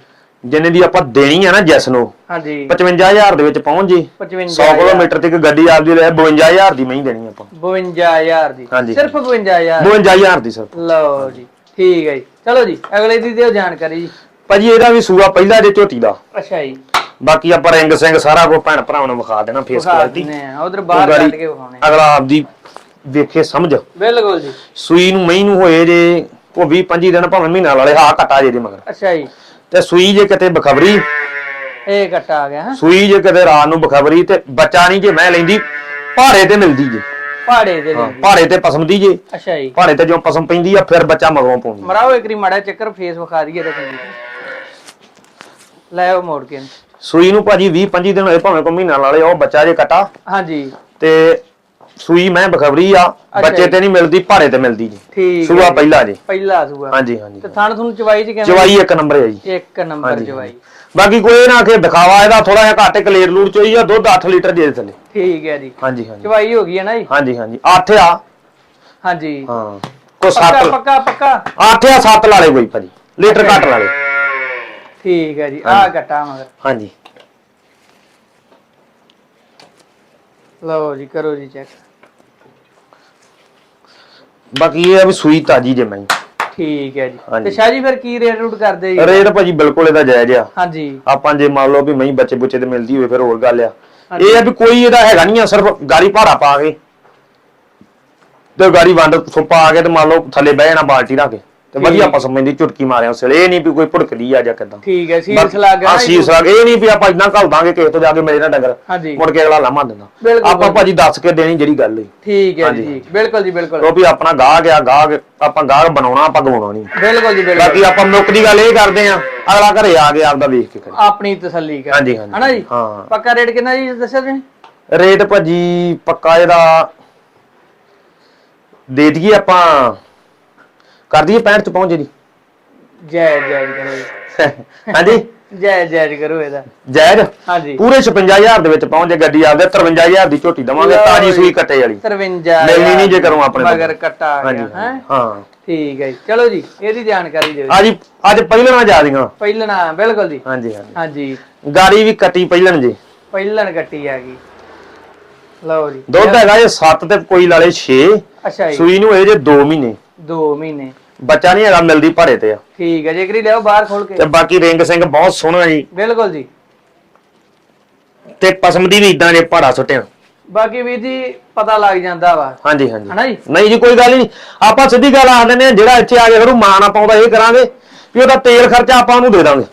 ਜਿੰਨੇ ਦੀ ਆਪਾਂ ਦੇਣੀ ਆ ਨਾ ਜੈਸ ਨੂੰ ਹਾਂਜੀ। 55000 ਦੇ ਵਿੱਚ ਪਹੁੰਚ ਜੇ। 55 100 ਕਿਲੋਮੀਟਰ ਤੱਕ ਗੱਡੀ ਆਪਦੀ ਲੈ 52000 ਦੀ ਮੈਂ ਹੀ ਦੇਣੀ ਆਪਾਂ। 52000 ਦੀ। ਹਾਂਜੀ। ਸਿਰਫ 52000 52000 ਦੀ ਸਰ ਲਓ ਜੀ ਠੀਕ ਹੈ ਜੀ। ਚਲੋ ਜੀ ਅਗਲੇ ਦੀ ਦਿਓ ਜਾਣਕਾਰੀ ਜੀ। ਭਾਜੀ ਇਹਦਾ ਵੀ ਸੂਆ ਪਹਿਲਾ ਜੇ ਝੋਟੀ ਦਾ। ਅੱਛਾ ਜੀ। ਬਾਕੀ ਆਪਾਂ ਰਿੰਗ ਸਿੰਘ ਸਾਰਾ ਕੋ ਭੈਣ ਭਰਾਵਾਂ ਨੂੰ ਵਿਖਾ ਦੇਣਾ ਫੇਸ ਵਿਖਾ ਕੁਆਲਿਟੀ ਆ। ਉਧਰ ਬਾਹਰ ਕੱਢ ਕੇ ਵਿਖਾਉਣੇ ਅਗਲਾ ਆਪਦੀ ਵੇਖੇ ਸਮਝ। ਬਿਲਕੁਲ ਜੀ। ਸੂਈ ਨੂੰ ਮਈ ਨੂੰ ਹੋਏ ਜੇ ਉਹ 20 25 ਦਿਨ ਭਾਵੇਂ ਮਹੀਨਾ ਵਾਲੇ ਹਾਂ ਘਟਾ ਜੇ ਦੇ ਮਗਰ। ਅੱਛਾ ਜੀ। ਤੇ ਸੂਈ ਜੇ ਕਿਤੇ ਬਖਬਰੀ ਇਹ ਕੱਟਾ ਆ ਗਿਆ ਹਾਂ? ਸੂਈ ਜੇ ਕਿਤੇ ਰਾਤ ਨੂੰ ਬਖਬਰੀ ਤੇ ਬੱਚਾ ਨਹੀਂ ਜੇ ਮੈਂ ਲੈਂਦੀ ਪਹਾੜੇ ਤੇ ਮਿਲਦੀ ਜੇ। ਪਹਾੜੇ ਦੇ ਹਾਂ ਲਈ ਪਹਾੜੇ ਤੇ ਪਸੰਦੀ ਜੇ। ਅੱਛਾ ਜੀ। ਪਹਾੜੇ ਤੇ ਜੋ ਪਸਮ ਪੈਂਦੀ ਆ ਫਿਰ ਬੱਚਾ ਮਗਰੋਂ ਪਾਉਂਦੀ। ਮਰਾਓ ਇੱਕ ਰੀ ਮਾੜਾ ਚੱਕਰ ਫੇਸ ਵਿਖਾ ਦਈਏ ਤਾਂ। ਲੈ ਉਹ ਮੋੜ ਕੇ। ਸੂਈ ਨੂੰ ਭਾਜੀ 20 25 ਦਿਨ ਹੋਏ ਭਾਵੇਂ ਕੋ ਮਹੀਨਾ ਵਾਲੇ ਉਹ ਬੱਚਾ ਜੇ ਕਟਾ। ਹਾਂਜੀ। ਤੇ ਸੂਈ ਮੈਂ ਬਖਬਰੀ ਆ ਬੱਚੇ। ਤੇ ਨਹੀਂ ਮਿਲਦੀ ਪਹਾੜੇ ਤੇ ਮਿਲਦੀ ਜੀ। ਠੀਕ ਸੂਆ। ਪਹਿਲਾ ਜੀ। ਪਹਿਲਾ ਸੂਆ। ਹਾਂਜੀ ਹਾਂਜੀ। ਤੇ ਥਣ ਤੁਹਾਨੂੰ ਚਵਾਈ ਚ ਕਿਵੇਂ? ਚਵਾਈ ਇੱਕ ਨੰਬਰ ਹੈ ਜੀ। ਇੱਕ ਨੰਬਰ ਚਵਾਈ। ਬਾਕੀ ਕੋਈ ਨਾ ਕਿ ਦਿਖਾਵਾ ਇਹਦਾ ਥੋੜਾ ਜਿਹਾ ਘੱਟ ਕਲੇਰ ਲੂਰ ਚੋਈ ਆ ਦੁੱਧ 8 ਲੀਟਰ ਦੇ ਦੇ ਥੱਲੇ ਠੀਕ ਹੈ ਜੀ। ਹਾਂਜੀ ਹਾਂਜੀ। ਚਵਾਈ ਹੋ ਗਈ ਹੈ ਨਾ ਜੀ? ਹਾਂਜੀ ਹਾਂਜੀ। 8 ਆ। ਹਾਂਜੀ। ਹਾਂ। ਕੋ ਪੱਕਾ 7 ਪੱਕਾ ਪੱਕਾ? 8 ਆ 7 ਲਾਲੇ ਕੋਈ ਭਾਜੀ। ਲੀਟਰ ਘੱਟ ਲਾਲੇ ਠੀਕ ਹੈ ਜੀ। ਆਹ ਕੱਟਾ ਮਗਰ। ਹਾਂਜੀ। ਲਓ ਜੀ ਕਰੋ ਜੀ ਚੈੱਕ। ਬਾਕੀ ਇਹ ਆ ਵੀ ਸੂਈ ਤਾਜੀ ਜੇ ਮੈਂ। ਠੀਕ ਹੈ ਜੀ। ਹਾਂਜੀ। ਤੇ ਸ਼ਾਹ ਜੀ ਫਿਰ ਕੀ ਰੇਟ ਰੂਟ ਕਰਦੇ ਜੀ? ਰੇਟ ਭਾਜੀ ਬਿਲਕੁਲ ਇਹਦਾ ਜਾਇਜ਼ ਆ। ਹਾਂਜੀ। ਆਪਾਂ ਜੇ ਮੰਨ ਲਓ ਵੀ ਮਹੀਂ ਬੱਚੇ ਬੁੱਚੇ ਤੇ ਮਿਲਦੀ ਹੋਵੇ ਫਿਰ ਹੋਰ ਗੱਲ ਆ। ਇਹ ਆ ਵੀ ਕੋਈ ਇਹਦਾ ਹੈਗਾ ਨਹੀਂ ਆ ਸਿਰਫ ਗਾੜੀ ਭਾਰਾ ਪਾ ਕੇ। ਤੇ ਗਾੜੀ ਵੰਡ ਸੁੱਪਾ ਆ ਕੇ ਤੇ ਮੰਨ ਲਓ ਥੱਲੇ ਬਹਿ ਜਾਣਾ ਬਾਲਟੀ ਰੱਖ ਕੇ। ਤੇ ਵਧੀਆ ਠੀਕ। ਪਸਮ ਦੀ ਝੁਟਕੀ ਮਾਰਿਆ ਉਸ ਵੇਲੇ। ਇਹ ਨਹੀਂ ਵੀ ਕੋਈ ਭੁੜਕਦੀ ਆ ਜਾਂ ਕਿਦਾਂ ਠੀਕ ਹੈ ਹਾਂ ਨਾ ਜੀ? ਸੀਸ ਲੱਗ ਇਹ ਨਹੀਂ ਵੀ ਆਪਾਂ ਇਦਾਂ ਘੱਲ ਦਾਂਗੇ ਕਿਸੇ ਤੋਂ ਜਾ ਕੇ ਮੇਰੇ ਨਾਲ ਡੰਗਰ। ਮੁੜ ਕੇ ਅਗਲਾ ਲਾਮਾ ਦਿੰਦਾ। ਆਪਾਂ ਭਾਜੀ ਦੱਸ ਕੇ ਦੇਣੀ ਜਿਹੜੀ ਗੱਲ ਹੈ ਠੀਕ ਹੈ। ਜੀ ਬਿਲਕੁਲ ਜੀ ਬਿਲਕੁਲ। ਕਿਉਂਕਿ ਆਪਣਾ ਗਾਹ ਗਿਆ ਗਾਹ ਆਪਾਂ ਗਾਹ ਬਣਾਉਣਾ ਆਪਾਂ ਗਵਾਉਣਾ ਨਹੀਂ। ਬਿਲਕੁਲ ਜੀ ਬਿਲਕੁਲ। ਬਾਕੀ ਆਪਾਂ ਮੁੱਕ ਦੀ ਗੱਲ ਇਹ ਕਰਦੇ ਆ ਅਗਲਾ ਘਰੇ ਆ ਕੇ ਆਪਦਾ ਵੇਖ ਕੇ ਕਰੇ। ਆਪਣੀ ਤਸੱਲੀ ਕਰ। ਹਾਂਜੀ, ਹਾਂਜੀ। ਹਨਾ ਜੀ? ਹਾਂ। ਪੱਕਾ ਰੇਟ ਕਿੰਨਾ ਜੀ ਦੱਸਿਆ ਤੁਸੀਂ? ਰੇਟ ਭਾਜੀ ਪੱਕਾ ਇਹਦਾ ਦੇ ਦਈਏ ਆਪਾਂ ਕਰ ਦਈਏ 65 ਚ ਪਹੁੰਚ ਜੀ ਜੈ ਜੈ ਕਰੋ। ਹਾਂਜੀ? ਜੈ ਜੈ ਕਰੋ ਇਹਦਾ। ਜਾਇਜ਼? ਹਾਂਜੀ। ਪੂਰੇ 56000 ਦੇ ਵਿੱਚ ਪਹੁੰਚ ਜੇ ਗੱਡੀ ਆਪਦੇ 53000 ਦੀ ਝੋਟੀ ਦਵਾਂਗੇ ਤਾਜੀ। ਸੂਈ ਕੱਟੇ ਵਾਲੀ। 53 ਮਿਲਣੀ ਨਹੀਂ ਜੇ ਕਰੂੰ ਆਪਣੇ। ਮਗਰ ਕੱਟਾ ਆ ਗਿਆ ਹੈ? ਹਾਂ। ਠੀਕ ਹੈ ਜੀ। ਚਲੋ ਜੀ ਇਹਦੀ ਜਾਣਕਾਰੀ ਦਿਓ ਜੀ। ਅੱਜ ਪਹਿਲਣਾ ਜਾ ਦੀਆਂ ਪਹਿਲਣਾ ਬਿਲਕੁਲ ਜੀ। ਹਾਂਜੀ ਹਾਂਜੀ। ਗਾੜੀ ਵੀ ਕੱਟੀ ਪਹਿਲਣ ਜੀ। ਪਹਿਲਣ ਕੱਟੀ ਆ ਗਈ। ਲਓ ਜੀ। ਦੁੱਧ ਹੈਗਾ ਜੇ 7 ਤੇ ਕੋਈ ਲਾਲੇ 6 ਅੱਛਾ ਜੀ। ਸੂਈ ਨੂੰ ਇਹ ਜੇ 2 ਮਹੀਨੇ। 2 ਮਹੀਨੇ। ਬੱਚਾ ਨਹੀਂ ਹੈਗਾ ਮਿਲਦੀ ਭਾਰੇ ਤੇ ਆ। ਠੀਕ ਹੈ ਜੇਕਰੀ ਲਿਆਓ ਬਾਹਰ ਖੋਲ ਕੇ। ਤੇ ਬਾਕੀ ਰਿੰਗ ਸਿੰਘ ਬਹੁਤ ਸੋਹਣਾ ਜੀ। ਬਿਲਕੁਲ ਜੀ। ਤੇ ਪਸਮ ਦੀ ਵੀ ਇਦਾਂ ਜੇ ਭਾੜਾ ਸੁੱਟਿਆ। ਬਾਕੀ ਵੀਰ ਜੀ ਪਤਾ ਲੱਗ ਜਾਂਦਾ ਵਾ। ਹਾਂਜੀ ਹਾਂਜੀ। ਹਨਾ ਜੀ? ਨਹੀਂ ਜੀ ਕੋਈ ਗੱਲ ਨਹੀਂ। ਆਪਾਂ ਸਿੱਧੀ ਗੱਲ ਆਖ ਦਿੰਦੇ ਆ ਜਿਹੜਾ ਇੱਥੇ ਆ ਕੇ ਕਰੂ ਮਾਂ ਨਾ ਪਾਉਂਦਾ ਇਹ ਕਰਾਂਗੇ। ਵੀ ਉਹਦਾ ਤੇਲ ਖਰਚਾ ਆਪਾਂ ਉਹਨੂੰ ਦੇ ਦਾਂਗੇ।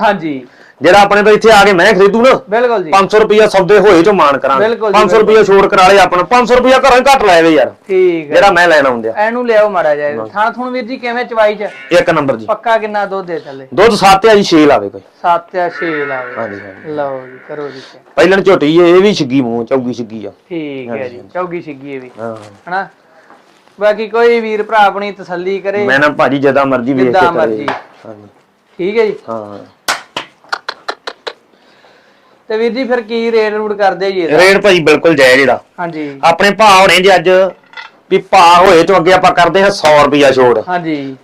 ਹਾਂਜੀ। ਜਿਹੜਾ ਆਪਣੇ ਤੋਂ ਇੱਥੇ ਆ ਕੇ ਮੈਂ ਖਰੀਦੂ ਨਾ ਬਿਲਕੁਲ ਜੀ। 500 ਰੁਪਇਆ ਸੌਦੇ ਹੋਏ ਚੋਂ ਮਾਨ ਕਰਾਂਗੇ ਬਿਲਕੁਲ ਜੀ, 500 ਰੁਪਇਆ ਛੋੜ ਕਰਾ ਲਏ ਆਪਣਾ 500 ਰੁਪਇਆ ਘਰੋਂ ਹੀ ਘੱਟ ਲਾਏ ਵੇ ਯਾਰ। ਠੀਕ ਹੈ ਜਿਹੜਾ ਮੈਂ ਲੈਣਾ ਹੁੰਦਿਆ ਇਹਨੂੰ ਲਿਆਓ ਮਾੜਾ ਜਾਏ ਥਾਣ ਥੁਣ ਵੀਰ ਜੀ ਕਿਵੇਂ ਚਵਾਈ ਚ? ਇੱਕ ਨੰਬਰ ਜੀ। ਪੱਕਾ ਕਿੰਨਾ ਦੁੱਧ ਦੇ ਥੱਲੇ? ਦੁੱਧ 7 ਆ ਜੀ 6 ਲਾਵੇ ਕੋਈ। 7 ਜਾਂ 6 ਲਾਵੇ। ਹਾਂਜੀ ਹਾਂਜੀ। ਲਓ ਜੀ ਕਰੋ ਜੀ। check। ਪਹਿਲਣ ਝੋਟੀ ਇਹ ਇਹ ਵੀ ਛਿੱਗੀ ਮੂੰਹ ਚੌਗੀ ਛਿੱਗੀ ਆ। ਠੀਕ ਹੈ ਜੀ ਚੌਗੀ ਛਿੱਗੀ ਇਹ ਵੀ। ਹਾਂ। ਹਨਾ? ਬਾਕੀ ਕੋਈ ਵੀਰ ਭਰਾ ਆਪਣੀ ਤਸੱਲੀ ਕਰੇ। ਮੈਂ ਨਾ ਭਾਜੀ ਜਦਾਂ ਮਰਜ਼ੀ ਵੇਖ ਕੇ ਜਿੱਦਾਂ ਕਰੇ। ਮਰਜ਼ੀ। ਹਾਂਜੀ। ਠੀਕ ਹੈ ਜੀ। ਹਾਂ। ਤੇ ਵੀਰ ਜੀ ਫਿਰ ਕੀ ਰੇਟ ਰੂਟ ਕਰਦੇ ਜੀ ਇਹਦਾ? ਰੇਟ ਭਾਜੀ ਬਿਲਕੁਲ ਜਾਇਜ਼ ਜਿਹੜਾ ਹਾਂਜੀ। ਆਪਣੇ ਭਾਅ ਹੋਣੇ ਜੀ ਅੱਜ ਵੀ ਭਾਅ ਹੋਏ ਤੋਂ ਅੱਗੇ ਆਪਾਂ ਕਰਦੇ ਹਾਂ 100 ਰੁਪਿਆ ਛੋੜ। ਹਾਂਜੀ।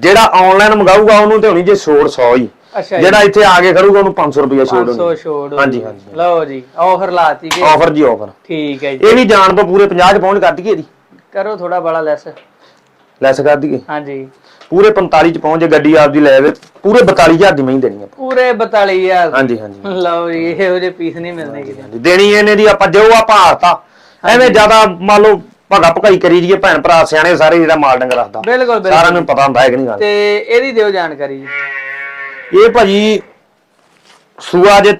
ਜਿਹੜਾ ਆਨਲਾਈਨ ਮੰਗਾਊਗਾ ਉਹਨੂੰ ਤੇ ਹੋਣੀ ਜੇ ਛੋੜ 100 ਹੀ। ਅੱਛਾ ਜੀ। ਜਿਹੜਾ ਇੱਥੇ ਆ ਕੇ ਕਰੂਗਾ ਉਹਨੂੰ 500 ਰੁਪਿਆ ਛੋੜ 500 ਛੋੜ ਹੋਊਗੀ। ਹਾਂਜੀ, ਹਾਂਜੀ। ਲਓ ਜੀ ਆਫਰ ਲਾਤੀ ਕਿ ਆਫਰ ਜੀ ਆਫਰ ਠੀਕ ਹੈ ਜੀ। ਇਹ ਵੀ ਜਾਣ ਤੋਂ ਪੂਰੇ 50 ਚ ਪਹੁੰਚ ਕਰ ਦਈਏ ਜੀ ਕਰੋ ਥੋੜਾ ਬੜਾ ਲੈਸ ਲੈਸ ਕਰ ਦਈਏ। ਹਾਂਜੀ। ਪੂਰੇ 45 ਚ ਪਹੁੰਚ ਜੇ ਗੱਡੀ ਆਪਦੀ ਲੈ ਆਵੇ ਪੂਰੇ 42000 ਦੀ ਮਹੀਂ ਦੇਣੀ ਆਪਾਂ ਪੂਰੇ 42000 ਹਾਂਜੀ ਹਾਂਜੀ। ਲਓ ਜੀ ਇਹੋ ਜਿਹੇ ਪੀਸ ਨਹੀਂ ਮਿਲਣੇ ਕਿਤੇ। ਦੇਣੀ ਇਹਨੇ ਦੀ ਆਪਾਂ ਜੋ ਆਪਾਂ ਹਾਰਤਾ ਐਵੇਂ ਜ਼ਿਆਦਾ ਮੰਨ ਲਓ ਭਗਾ ਭਕਾਈ ਕਰੀ ਜੀਏ ਭੈਣ ਭਰਾ ਸਿਆਣੇ ਸਾਰੇ ਜਿਹੜਾ ਮਾਲ ਡੰਗਰ ਰੱਖਦਾ। ਬਿਲਕੁਲ ਬਿਲਕੁਲ। ਸਾਰਿਆਂ ਨੂੰ ਪਤਾ ਹੁੰਦਾ ਹੈ ਕਿ ਨਹੀਂ ਗੱਲ। ਤੇ ਇਹਦੀ ਦਿਓ ਜਾਣਕਾਰੀ ਜੀ। ਇਹ ਭਾਜੀ ਸੂਆ ਜੇ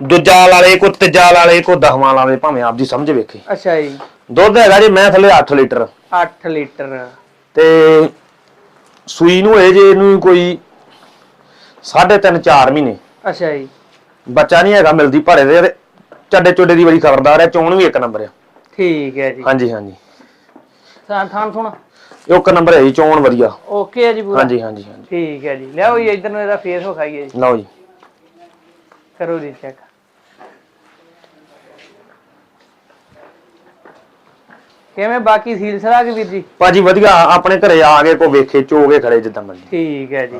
ਦੂਜਾ ਵਾਲੇ ਕੋ ਤੀਜਾ ਵਾਲੇ ਕੋ ਦਹਵਾਂ ਵਾਲੇ ਭਾਵੇਂ ਆਪਦੀ ਸਮਝ ਵੇਖੇ। ਅੱਛਾ ਜੀ। ਦੁੱਧ ਹੈਗਾ ਜੀ ਮੈਂ ਥੱਲੇ 8 ਲੀਟਰ। 8 ਲੀਟਰ। ਤੇ ਸੂਈ ਨੂੰ ਇਹ ਜੇ ਇਹਨੂੰ ਕੋਈ 3.5 4 ਮਹੀਨੇ। ਅੱਛਾ ਜੀ। ਬੱਚਾ ਨਹੀਂ ਹੈਗਾ ਮਿਲਦੀ ਭਾਰੇ ਦੇ ਤੇ ਚੱਡੇ ਚੁੱਡੇ ਦੀ ਬੜੀ ਖਬਰਦਾਰ ਹੈ ਚੋਣ ਵੀ ਇੱਕ ਨੰਬਰ ਆ। ਠੀਕ ਹੈ ਜੀ। ਹਾਂਜੀ ਹਾਂਜੀ। ਥਾਂ ਥਾਂ ਸੁਣ। ਇੱਕ ਨੰਬਰ ਹੈ ਜੀ ਚੋਣ ਵਧੀਆ। ਓਕੇ ਹੈ ਜੀ ਪੂਰਾ। ਹਾਂਜੀ ਹਾਂਜੀ ਹਾਂਜੀ। ਠੀਕ ਹੈ ਜੀ। ਲਿਆਓ ਜੀ ਇਧਰ ਨੂੰ ਇਹਦਾ ਫੇਸ ਵਿਖਾਈਏ ਜੀ। ਲਓ ਜੀ। ਕਰੋ ਜੀ ਚੈੱਕ ਕਿਵੇਂ ਬਾਕੀ ਸੀਲ ਸਰਾ ਕੇ ਵੀਰ ਜੀ? ਭਾਜੀ ਵਧੀਆ ਆਪਣੇ ਘਰੇ ਆ ਕੇ ਕੋ ਵੇਖੇ ਚੋਗੇ ਖੜੇ ਜਿੱਦਾਂ ਮਰਜ਼ੀ। ਠੀਕ ਹੈ ਜੀ।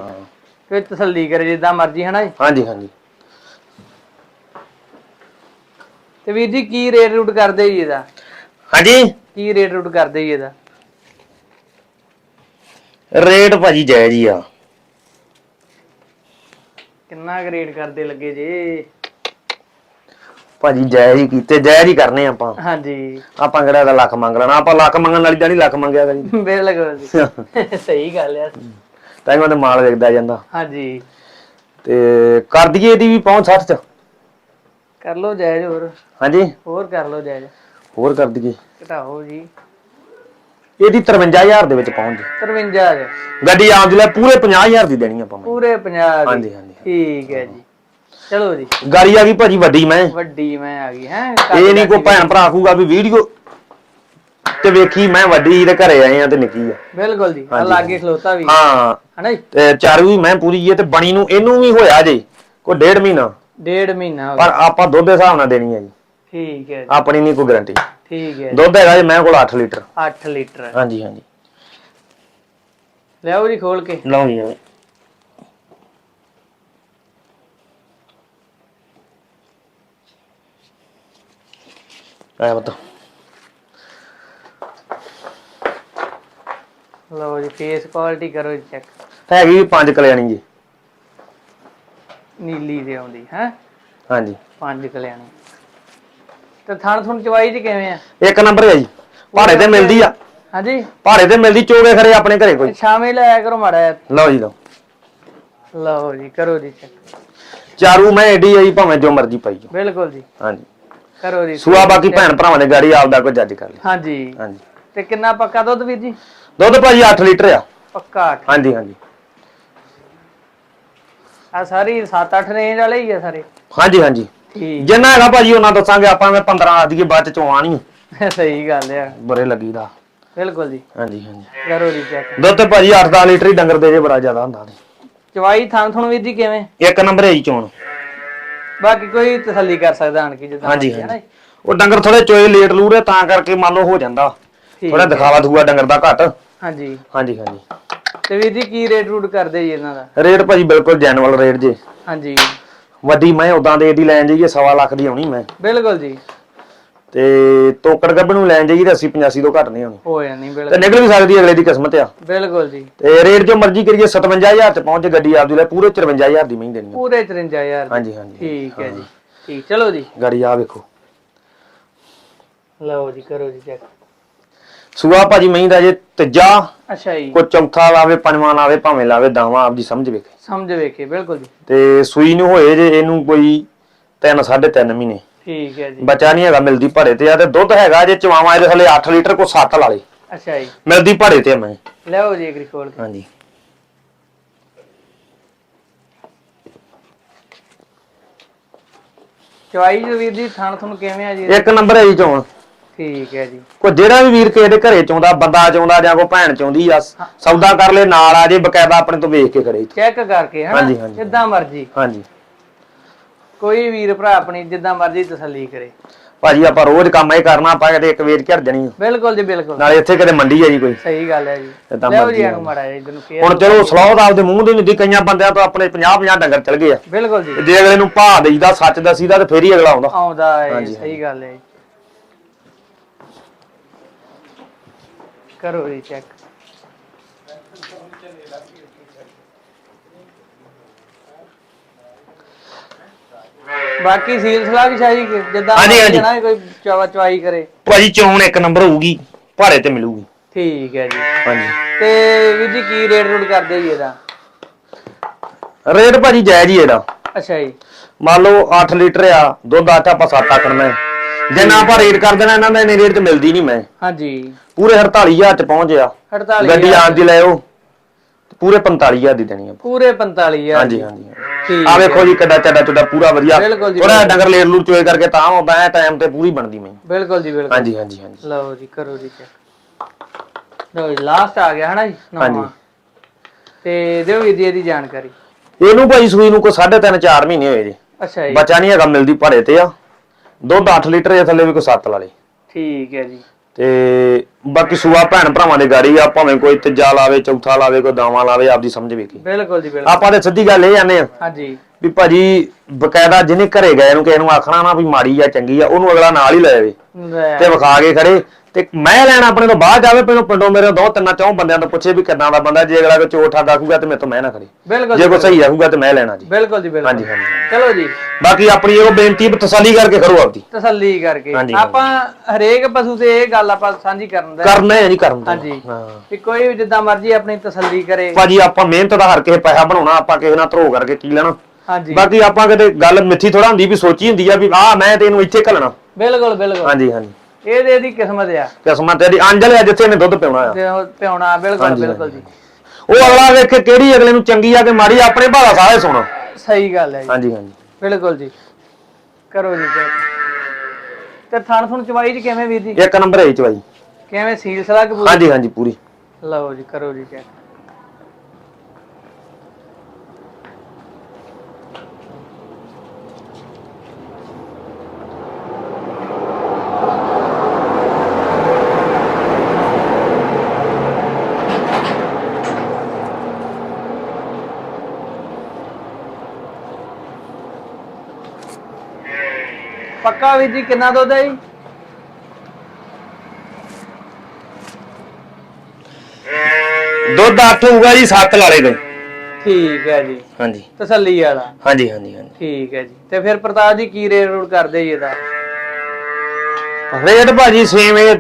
ਕੋਈ ਤਸੱਲੀ ਕਰੇ ਜਿੱਦਾਂ ਮਰਜ਼ੀ ਹਨਾ ਜੀ? ਹਾਂਜੀ ਹਾਂਜੀ। ਤੇ ਵੀਰ ਜੀ ਕੀ ਰੇਟ ਰੂਟ ਕਰਦੇ ਜੀ ਇਹਦਾ? ਹਾਂਜੀ? ਕੀ ਰੇਟ ਰੂਟ ਕਰਦੇ ਜੀ ਇਹਦਾ? ਰੇਟ ਭਾਜੀ ਜਾਇਜ਼ ਹੀ ਆ। ਕਿੰਨਾ ਕੁ ਰੇਟ ਕਰਦੇ ਲੱਗੇ ਜੀ? ਭਾਜੀ ਜਾਇਜ਼ ਹੀ ਕੀਤੇ ਜਾਇਜ਼ ਹੀ ਕਰਨੇ ਆਪਾਂ। ਹਾਂਜੀ। ਆਪਾਂ ਕਿਹੜਾ ਇਹਦਾ ਲੱਖ ਮੰਗ ਲੈਣਾ? ਆਪਾਂ ਲੱਖ ਮੰਗਣ ਵਾਲੀ ਤਾਂ ਨਹੀਂ ਲੱਖ ਮੰਗਿਆ ਕਰੀ ਬਿਲਕੁਲ ਜੀ। ਸਹੀ ਗੱਲ ਆ। ਤਾਂ ਇਹਨਾਂ ਦੇ ਮਾਲ ਵੇਚਦਾ ਜਾਂਦਾ। ਹਾਂਜੀ। ਤੇ ਕਰ ਦਈਏ ਇਹਦੀ ਵੀ ਪਹੁੰਚ 60 ਚ। ਕਰ ਲਓ ਜਾਇਜ਼ ਹੋਰ। ਹਾਂਜੀ। ਹੋਰ ਕਰ ਲਓ ਜਾਇਜ਼। ਹੋਰ ਕਰ ਦਈਏ। ਘਟਾਓ ਜੀ। ਇਹਦੀ 53000 ਦੇ ਵਿੱਚ ਪਹੁੰਚ ਜੇ 53 ਦੇ ਗੱਡੀ ਆਉਣ ਦੇ ਲਈ ਪੂਰੇ 50000 ਦੀ ਦੇਣੀ ਆਪਾਂ ਪੂਰੇ 50 ਦੀ। ਹਾਂਜੀ ਹਾਂਜੀ। ਠੀਕ ਹੈ ਜੀ। ਚਲੋ ਜੀ। ਗਾੜੀ ਆ ਗਈ ਭਾਜੀ ਵੱਡੀ ਮੈਂ। ਵੱਡੀ ਮੈਂ ਆ ਗਈ ਹੈ। ਇਹ ਨਹੀਂ ਕੋ ਭੈਣ ਭਰਾ ਕੂਗਾ ਵੀ ਵੀਡੀਓ। ਤੇ ਵੇਖੀ ਮੈਂ ਵੱਡੀ ਦੇ ਘਰੇ ਆਏ ਆ ਤੇ ਨਿੱਕੀ ਆ। ਬਿਲਕੁਲ ਜੀ ਆ ਲਾਗੇ ਖਲੋਤਾ ਵੀ। ਹਾਂ। ਹਨਾ ਜੀ? ਤੇ ਚਾਰੂ ਵੀ ਮੈਂ ਪੂਰੀ ਹੈ ਤੇ ਬਣੀ ਨੂੰ ਇਹਨੂੰ ਵੀ ਹੋਇਆ ਜੇ ਕੋਈ ਡੇਢ ਮਹੀਨਾ। ਡੇਢ ਮਹੀਨਾ ਪਰ ਆਪਾਂ ਦੁੱਧ ਦੇ ਹਿਸਾਬ ਨਾਲ ਦੇਣੀ ਹੈ ਜੀ। ਠੀਕ ਹੈ ਜੀ। ਆਪਣੀ ਨਹੀਂ ਕੋਈ ਗਾਰੰਟੀ ਠੀਕ ਹੈ ਦੁੱਧ ਹੈਗਾ ਜੀ ਮੈਂ ਕੋਲ 8 ਲੀਟਰ। 8 ਲੀਟਰ। ਹਾਂਜੀ ਹਾਂਜੀ। ਲਿਆਓ ਜੀ ਖੋਲ ਕੇ। ਲਓ ਜੀ। ਆਇਆ ਬਤਾ ਲਓ ਜੀ ਫੇਸ ਕੁਆਲਿਟੀ ਕਰੋ ਚੈੱਕ ਹੈਗੀ ਵੀ ਪੰਜ ਕਲਿਆਣੀ ਜੀ। ਨੀਲੀ ਦੇ ਆਉਂਦੀ ਹੈ? ਹਾਂਜੀ। ਪੰਜ ਕਲਿਆਣੀ। ਤੇ ਥਣ ਥੁਣ ਚਵਾਈ ਜੀ ਕਿਵੇਂ ਆ? ਇੱਕ ਨੰਬਰ ਹੈ ਜੀ। ਭਾੜੇ ਤੇ ਮਿਲਦੀ ਆ। ਹਾਂਜੀ। ਭਾੜੇ ਤੇ ਮਿਲਦੀ ਚੋਗੇ ਖਰੇ ਆਪਣੇ ਘਰੇ ਕੋਈ। ਸ਼ਾਮੇ ਲਾਇਆ ਕਰੋ ਮਾੜਾ ਜਿਹਾ। ਲਓ ਜੀ ਲਓ। ਲਓ ਜੀ ਕਰੋ ਜੀ ਚੈੱਕ ਚਾਰੂ ਮੈਂ ਏਡੀ ਆਈ ਭਾਵੇਂ ਜੋ ਮਰਜ਼ੀ ਪਾਈ ਜਾਓ। ਬਿਲਕੁਲ ਜੀ। ਹਾਂਜੀ। ਕਰੋ ਜੀ। ਸੂਆ ਬਾਕੀ ਭੈਣ ਭਰਾਵਾਂ ਨੇ ਗਾੜੀ ਆਪਦਾ ਕੋਈ ਜੱਜ ਕਰ ਲਈ ਹਾਂਜੀ। ਹਾਂਜੀ। ਤੇ ਕਿੰਨਾ ਪੱਕਾ ਦੁੱਧ ਵੀਰ ਜੀ? ਦੁੱਧ ਭਾਜੀ 8 ਲੀਟਰ ਆ। ਪੱਕਾ। ਹਾਂਜੀ ਹਾਂਜੀ। ਆ ਸਾਰੀ 7-8 ਰੇਂਜ ਵਾਲੇ ਹੀ ਆ ਸਾਰੇ। ਹਾਂਜੀ ਹਾਂਜੀ। ਜਿੰਨਾ ਹੈਗਾ ਭਾਜੀ ਉਹਨਾਂ ਦੱਸਾਂਗੇ ਆਪਾਂ ਮੈਂ 15 ਆ ਦੀਏ ਬਾਅਦ ਚ ਚੋਂ ਆਣੀ ਸਹੀ ਗੱਲ ਆ। ਬੁਰੇ ਲੱਗੀਦਾ। ਬਿਲਕੁਲ ਜੀ। ਹਾਂਜੀ ਹਾਂਜੀ। ਕਰੋ ਜੀ ਚੈੱਕ ਦੁੱਧ ਤੇ ਭਾਜੀ 8-10 ਲੀਟਰ ਹੀ ਡੰਗਰ ਦੇ ਜੇ ਬੜਾ ਜ਼ਿਆਦਾ ਹੁੰਦਾ। ਨੇ ਚਵਾਈ ਥਾਂ ਥੁਣ ਵੀਰ ਜੀ ਕਿਵੇਂ? ਇੱਕ ਨੰਬਰ ਹੈ ਜੀ ਚੋਣ। ਬਾਕੀ ਕੋਈ ਤਸੱਲੀ ਕਰ ਸਕਦਾ ਆਣ ਕੇ ਜਿੱਦਾਂ ਹਾਂਜੀ ਹਾਂਜੀ? ਉਹ ਡੰਗਰ ਥੋੜੇ ਚੋਏ ਲੇਟ ਲੂਰੇ ਤਾਂ ਕਰਕੇ ਮੰਨ ਲਓ ਹੋ ਜਾਂਦਾ। ਥੋੜਾ ਦਿਖਾਵਾ ਦੂਆ ਡੰਗਰ ਦਾ ਘੱਟ। ਹਾਂਜੀ। ਹਾਂਜੀ ਹਾਂਜੀ। ਤੇ ਵੀਰ ਜੀ ਕੀ ਰੇਟ ਰੂਟ ਕਰਦੇ ਜੀ ਇਹਨਾਂ ਦਾ? ਰੇਟ ਭਾਜੀ ਬਿਲਕੁਲ ਜੈਨੂਅਲ ਰੇਟ ਜੇ। ਹਾਂਜੀ। ਵੱਡੀ ਮੈਂ ਉਦਾਂ ਦੇ ਇਹਦੀ ਲੈਣ ਜਾਈਏ ਸਵਾ ਲੱਖ ਦੀ ਆਉਣੀ ਮੈਂ। ਬਿਲਕੁਲ ਜੀ। ਤੇ ਤੋਕੜ ਗੱਬ ਨੂੰ ਲੈਣ ਜਾਈਏ ਤਾਂ 80 85 ਤੋਂ ਘੱਟ ਨਹੀਂ ਹੋਣੀ। ਹੋ ਜਾਣੀ ਤੇ ਬਿਲਕੁਲ ਨਿਕਲ ਵੀ ਸਕਦੀ ਹੈ ਅਗਲੇ ਦੀ ਕਿਸਮਤ ਆ। ਬਿਲਕੁਲ ਜੀ। ਤੇ ਰੇਟ ਜੋ ਮਰਜ਼ੀ ਕਰੀਏ 57000 ਚ ਪਹੁੰਚ ਗੱਡੀ ਆਪਦੀ ਲੈ ਪੂਰੇ 54000 ਦੀ ਮਹੀਂ ਦੇਣੀ ਆ। ਪੂਰੇ 54000 ਦੀ। ਹਾਂਜੀ ਹਾਂਜੀ ਠੀਕ ਹੈ ਜੀ। ਠੀਕ ਚਲੋ ਜੀ। ਗਾੜੀ ਆ ਵੇਖੋ। ਲਓ ਜੀ ਕਰੋ ਜੀ ਚੈੱਕ। ਸੂਆ ਭਾਜੀ ਮਹੀਂ ਦਾ ਜੇ ਤੀਜਾ ਅੱਛਾ ਜੀ। ਕੋਈ ਚੌਥਾ ਲਾਵੇ ਪੰਜਵਾਂ ਲਾਵੇ ਭਾਵੇਂ ਲਾਵੇ ਦਾਵਾ ਆਪਦੀ ਸਮਝ ਵੇਖੇ। ਸਮਝ ਵੇਖੇ ਬਿਲਕੁਲ ਜੀ। ਤੇ ਸੂਈ ਨੂੰ ਹੋਏ ਜੇ ਇਹਨੂੰ ਕੋਈ 3 3.5 ਮਹੀਨੇ। ਠੀਕ ਹੈ ਜੀ। ਬੱਚਾ ਨਹੀਂ ਹੈਗਾ ਮਿਲਦੀ ਭਾੜੇ ਤੇ ਆ ਤੇ ਦੁੱਧ ਹੈਗਾ ਜੇ ਚਵਾਵਾਂ ਇਹਦੇ ਥੱਲੇ 8 ਲੀਟਰ ਕੋ 7 ਲਾ ਲੇ। ਅੱਛਾ ਜੀ। ਮਿਲਦੀ ਭਾੜੇ ਤੇ ਆ ਮੈਂ। ਲਿਆਓ ਜੀ ਅਗਰੀ ਖੋਲ ਕੇ ਹਾਂਜੀ। ਚਵਾਈ ਜੀ ਵੀਰ ਜੀ ਥਣ ਤੁਹਾਨੂੰ ਕਿਵੇਂ ਆ ਜੀ? ਇੱਕ ਨੰਬਰ ਹੈ ਜੀ ਚੋਣ ਠੀਕ ਹੈ ਜੀ। ਕੋਈ ਜਿਹੜਾ ਵੀ ਵੀਰ ਕਿਸੇ ਦੇ ਘਰੇ ਚਾਉਂਦਾ ਬੰਦਾ ਚਾਉਂਦਾ ਜਾਂ ਕੋਈ ਭੈਣ ਚਾਉਂਦੀ ਆ ਸੌਦਾ ਕਰ ਲੈ ਨਾਲ ਆ ਜੇ ਬਕਾਇਦਾ ਆਪਣੇ ਤੋਂ ਵੇਖ ਕੇ ਖੜੇ। ਚੈੱਕ ਕਰਕੇ ਹਾਂਜੀ, ਹਾਂਜੀ। ਜਿੱਦਾਂ ਮਰਜ਼ੀ। ਹਾਂਜੀ। ਕੋਈ ਵੀਰ ਭਰਾ ਆਪਣੀ ਜਿੱਦਾਂ ਮਰਜ਼ੀ ਤਸੱਲੀ ਕਰੇ। ਭਾਜੀ ਆਪਾਂ ਰੋਜ਼ ਕੰਮ ਇਹ ਕਰਨਾ ਆਪਾਂ ਕਿਤੇ ਇੱਕ ਵੇਚ ਘਰ ਜਣੀ ਬਿਲਕੁਲ ਜੀ ਬਿਲਕੁਲ। ਨਾਲੇ ਇੱਥੇ ਕਿਤੇ ਮੰਡੀ ਆ ਜੀ ਕੋਈ। ਸਹੀ ਗੱਲ ਹੈ ਜੀ। ਲਿਆਓ ਮਰਜ਼ੀ ਜੀ। ਇਹਨੂੰ ਮਾੜਾ ਇਧਰ ਨੂੰ ਹੁਣ ਚਲੋ ਸਲਾਹ ਤਾਂ ਆਪਦੇ ਮੂੰਹ ਦੀ ਨਹੀਂ ਕਈਆਂ ਬੰਦਿਆਂ ਤੋਂ ਆਪਣੇ 50 50 ਡੰਗਰ ਚਲ ਗਏ ਆ। ਬਿਲਕੁਲ ਜੀ। ਤੇ ਜੇ ਅਗਲੇ ਨੂੰ ਭਾਅ ਦੇਈਦਾ ਸੱਚ ਦਸੀਦਾ ਤੇ ਫੇਰ ਹੀ ਅਗਲਾ ਆਉਂਦਾ। ਆਉਂਦਾ ਹੈ ਸਹੀ ਗੱਲ ਹੈ। ਕਰੋ ਜੀ ਚੈੱਕ ਬਾਕੀ ਸੀਲ ਸਲਾਹ ਕੀ ਸ਼ਾਹੀ ਜਿੱਦਾਂ ਹਾਂਜੀ, ਹਾਂਜੀ। ਨਾ ਕੋਈ ਚਵਾ ਚਵਾਈ ਕਰੇ। ਭਾਜੀ ਚੋਣ ਇੱਕ ਨੰਬਰ ਹੋਊਗੀ ਭਾੜੇ ਤੇ ਮਿਲੂਗੀ। ਠੀਕ ਹੈ ਜੀ। ਹਾਂਜੀ। ਤੇ ਵੀਰ ਜੀ ਕੀ ਰੇਟ ਰੂਟ ਕਰਦੇ ਜੀ ਇਹਦਾ? ਰੇਟ ਭਾਜੀ ਜਾਇਜ਼ ਹੀ ਇਹਦਾ। ਅੱਛਾ ਜੀ। ਮੰਨ ਲਓ 8 ਲੀਟਰ ਆ ਦੁੱਧ ਆਟਾ ਆਪਾਂ 7 ਆਖਣਾ ਹੈ ਜੇ ਨਾ ਆਪਾਂ ਰੇਟ ਕਰ ਦੇਣਾ ਇਹਨਾਂ ਦਾ ਇੰਨੇ ਰੇਟ 'ਚ ਮਿਲਦੀ ਨਹੀਂ ਮੈਂ। ਹਾਂਜੀ। ਪੂਰੇ 48000 'ਚ ਪਹੁੰਚਿਆ 48 ਗੱਡੀ ਆਣ ਦੀ ਲੈ ਤੇ ਪੂਰੇ 45000 ਦੀ ਦੇਣੀ ਆ ਪੂਰੇ 45000 ਹਾਂਜੀ ਹਾਂਜੀ। ਆ ਵੇਖੋ ਜੀ ਕਿੱਡਾ ਚੱਡਾ ਚੱਡਾ ਪੂਰਾ ਵਧੀਆ। ਬਿਲਕੁਲ ਜੀ, ਥੋੜਾ ਡੰਗਰ ਲੇਰ ਲੂਰ ਚੋਏ ਕਰਕੇ ਤਾਂ ਉਹ ਬੈ ਟਾਈਮ ਤੇ ਪੂਰੀ ਬਣਦੀ ਮੈਂ। ਬਿਲਕੁਲ ਜੀ ਬਿਲਕੁਲ। ਹਾਂਜੀ ਹਾਂਜੀ ਹਾਂਜੀ। ਲਓ ਜੀ ਕਰੋ ਜੀ ਚੈੱਕ। ਲਓ ਜੀ ਲਾਸਟ ਆ ਗਿਆ ਹਨਾ ਜੀ ਨਵਾਂ। ਹਾਂਜੀ। ਤੇ ਦਿਓ ਵੀਰ ਜੀ ਇਹਦੀ ਜਾਣਕਾਰੀ। ਇਹਨੂੰ ਭਾਈ ਸੂਈ ਨੂੰ ਕੋਈ 3.5 4 ਮਹੀਨੇ ਹੋਏ ਜੀ। ਅੱਛਾ ਜੀ। ਬੱਚਾ ਨਹੀਂ ਹੈਗਾ ਮਿਲਦੀ ਭਰੇ ਤੇ ਆ। ਦੁੱਧ 8 ਲੀਟਰ ਦੇ ਥੱਲੇ ਵੀ ਕੋਈ 7 ਲਾ ਲੇ। ਠੀਕ ਹੈ ਜੀ। ਤੇ ਬਾਕੀ ਸੂਆ ਭੈਣ ਭਰਾਵਾਂ ਦੇ ਗਾੜੀ ਆ ਭਾਵੇਂ ਕੋਈ ਤੀਜਾ ਲਾਵੇ ਚੌਥਾ ਲਾਵੇ ਕੋਈ ਦਾਵਾ ਲਾਵੇ ਆਪਦੀ ਸਮਝ ਵੇਖੀ ਬਿਲਕੁਲ ਜੀ ਬਿਲਕੁਲ। ਆਪਾਂ ਤੇ ਸਿੱਧੀ ਗੱਲ ਇਹ ਜਾਂਦੇ ਆ ਹਾਂਜੀ। ਵੀ ਭਾਜੀ ਬਕਾਇਦਾ ਜਿਹਨੇ ਘਰੇ ਗਏ ਨੂੰ ਕਿਸੇ ਨੂੰ ਆਖਣਾ ਨਾ ਵੀ ਮਾੜੀ ਆ ਚੰਗੀ ਆ ਉਹਨੂੰ ਅਗਲਾ ਨਾਲ ਹੀ ਲੈ ਜਾਵੇ ਤੇ ਵਿਖਾ ਕੇ ਖੜੇ। ਤੇ ਮੈਂ ਲੈਣ ਆਪਣੇ ਤੋਂ ਬਾਅਦ ਜਾਵੇ ਪਹਿਲਾਂ ਪਿੰਡੋਂ ਮੇਰੇ ਦੋ ਤਿੰਨਾਂ ਚੌਂ ਬੰਦਿਆਂ ਤੋਂ ਪੁੱਛੇ ਵੀ ਕਿੰਨਾ ਦਾ ਬੰਦਾ ਜੇ ਅਗਲਾ ਕੋ ਚੋਠਾ ਆਖੂਗਾ ਤੇ ਮੇਰੇ ਤੋਂ ਮੈਂ ਨਾ ਖੜੇ ਬਿਲਕੁਲ ਜੇ ਜੀ, ਕੋ ਸਹੀ ਆਖੂਗਾ ਤੇ ਮੈਂ ਲੈਣਾ ਜੀ। ਬਿਲਕੁਲ ਜੀ ਬਿਲਕੁਲ। ਹਾਂਜੀ, ਹਾਂਜੀ, ਚਲੋ ਜੀ। ਬਾਕੀ ਆਪਣੀ ਇਹ ਬੇਨਤੀ ਤਸੱਲੀ ਕਰਕੇ ਖੜੋ ਆਪਦੀ। ਤਸੱਲੀ ਕਰਕੇ। ਹਾਂਜੀ, ਆਪਾਂ ਹਰੇਕ ਪਸ਼ੂ ਤੇ ਇਹ ਗੱਲ ਆਪਾਂ ਸਾਂਝੀ ਕਰਨ ਦਾ। ਕਰਨਾ ਹੈ ਨਹੀਂ ਕਰਨ ਤੋਂ ਹਾਂਜੀ। ਹਾਂ। ਕਿ ਕੋਈ ਵੀ ਜਿੱਦਾਂ ਮਰਜ਼ੀ ਆਪਣੀ ਤਸੱਲੀ ਕਰੇ। ਭਾਜੀ ਆਪਾਂ ਮਿਹਨਤ ਦਾ ਹਰ ਕਿਸੇ ਪੈਸਾ ਬਣਾਉਣਾ ਆਪਾਂ ਕਿਸੇ ਨਾਲ ਧਰੋ ਕਰਕੇ ਕੀ ਲੈਣਾ। ਹਾਂਜੀ। ਬਾਕੀ ਆਪਾਂ ਕਿਤੇ ਗੱਲ ਮਿੱਠੀ ਥੋੜਾ ਹੁੰਦੀ ਵੀ ਸੋਚੀ ਹੁੰਦੀ ਆ ਵੀ ਆ ਮੈਂ ਤੇ ਇਹਨੂੰ ਇੱਥੇ ਘੱਲਣਾ। ਬਿਲਕੁਲ ਬਿਲਕੁਲ। ਹਾਂਜੀ ਹਾਂਜੀ। ਇਹ ਤੇ ਇਹਦੀ ਕਿਸਮਤ ਆ। ਕਿਸਮਤ ਤੇਰੀ ਅੰਜਲ ਹੈ ਜਿੱਥੇ ਇਹਨੇ ਦੁੱਧ ਪਿਉਣਾ ਆ। ਤੇ ਉਹ ਬਿਲਕੁਲ ਹਾਂਜੀ, ਬਿਲਕੁਲ ਜੀ। ਉਹ ਅਗਲਾ ਵੇਖੇ ਕਿਹੜੀ ਅਗਲੇ ਨੂੰ ਚੰਗੀ ਆ ਕਿ ਮਾੜੀ ਆ, ਆਪਣੇ ਭਾਲਾ ਸਾਰੇ ਸੁਣੋ। ਸਹੀ ਗੱਲ ਹੈ ਜੀ। ਹਾਂਜੀ ਹਾਂਜੀ। ਬਿਲਕੁਲ ਜੀ। ਕਰੋ ਜੀ ਤੇ ਥਣ ਥਣ ਚਵਾਈ ਚ ਕਿਵੇਂ ਵੀਰ ਜੀ? ਇੱਕ ਨੰਬਰ ਹੈ ਚਵਾਈ। ਕਿਵੇਂ ਸੀਲ ਸਲਾ ਕੇ ਪੂਰੀ ਹਾਂਜੀ ਹਾਂਜੀ ਪੂਰੀ। ਲਓ ਜੀ ਕਰੋ ਜੀ ਚੈੱਕ। ਪੱਕਾ ਵੀਰ ਜੀ ਕਿੰਨਾ ਦੁੱਧ ਹੈ ਜੀ? ਦੁੱਧ 8 ਹੋਊਗਾ ਜੀ 7 ਲਾਲੇ ਗਏ ਠੀਕ ਹੈ ਜੀ। ਹਾਂਜੀ। ਤਸੱਲੀ ਵਾਲਾ। ਹਾਂਜੀ ਹਾਂਜੀ ਹਾਂਜੀ। ਠੀਕ ਹੈ ਜੀ। ਤੇ ਫਿਰ ਪ੍ਰਤਾਪ ਜੀ ਕੀ ਰੇਟ ਰੂਟ ਕਰਦੇ ਜੀ ਇਹਦਾ? ਰੇਟ ਭਾਜੀ ਸੇਮ ਇਹ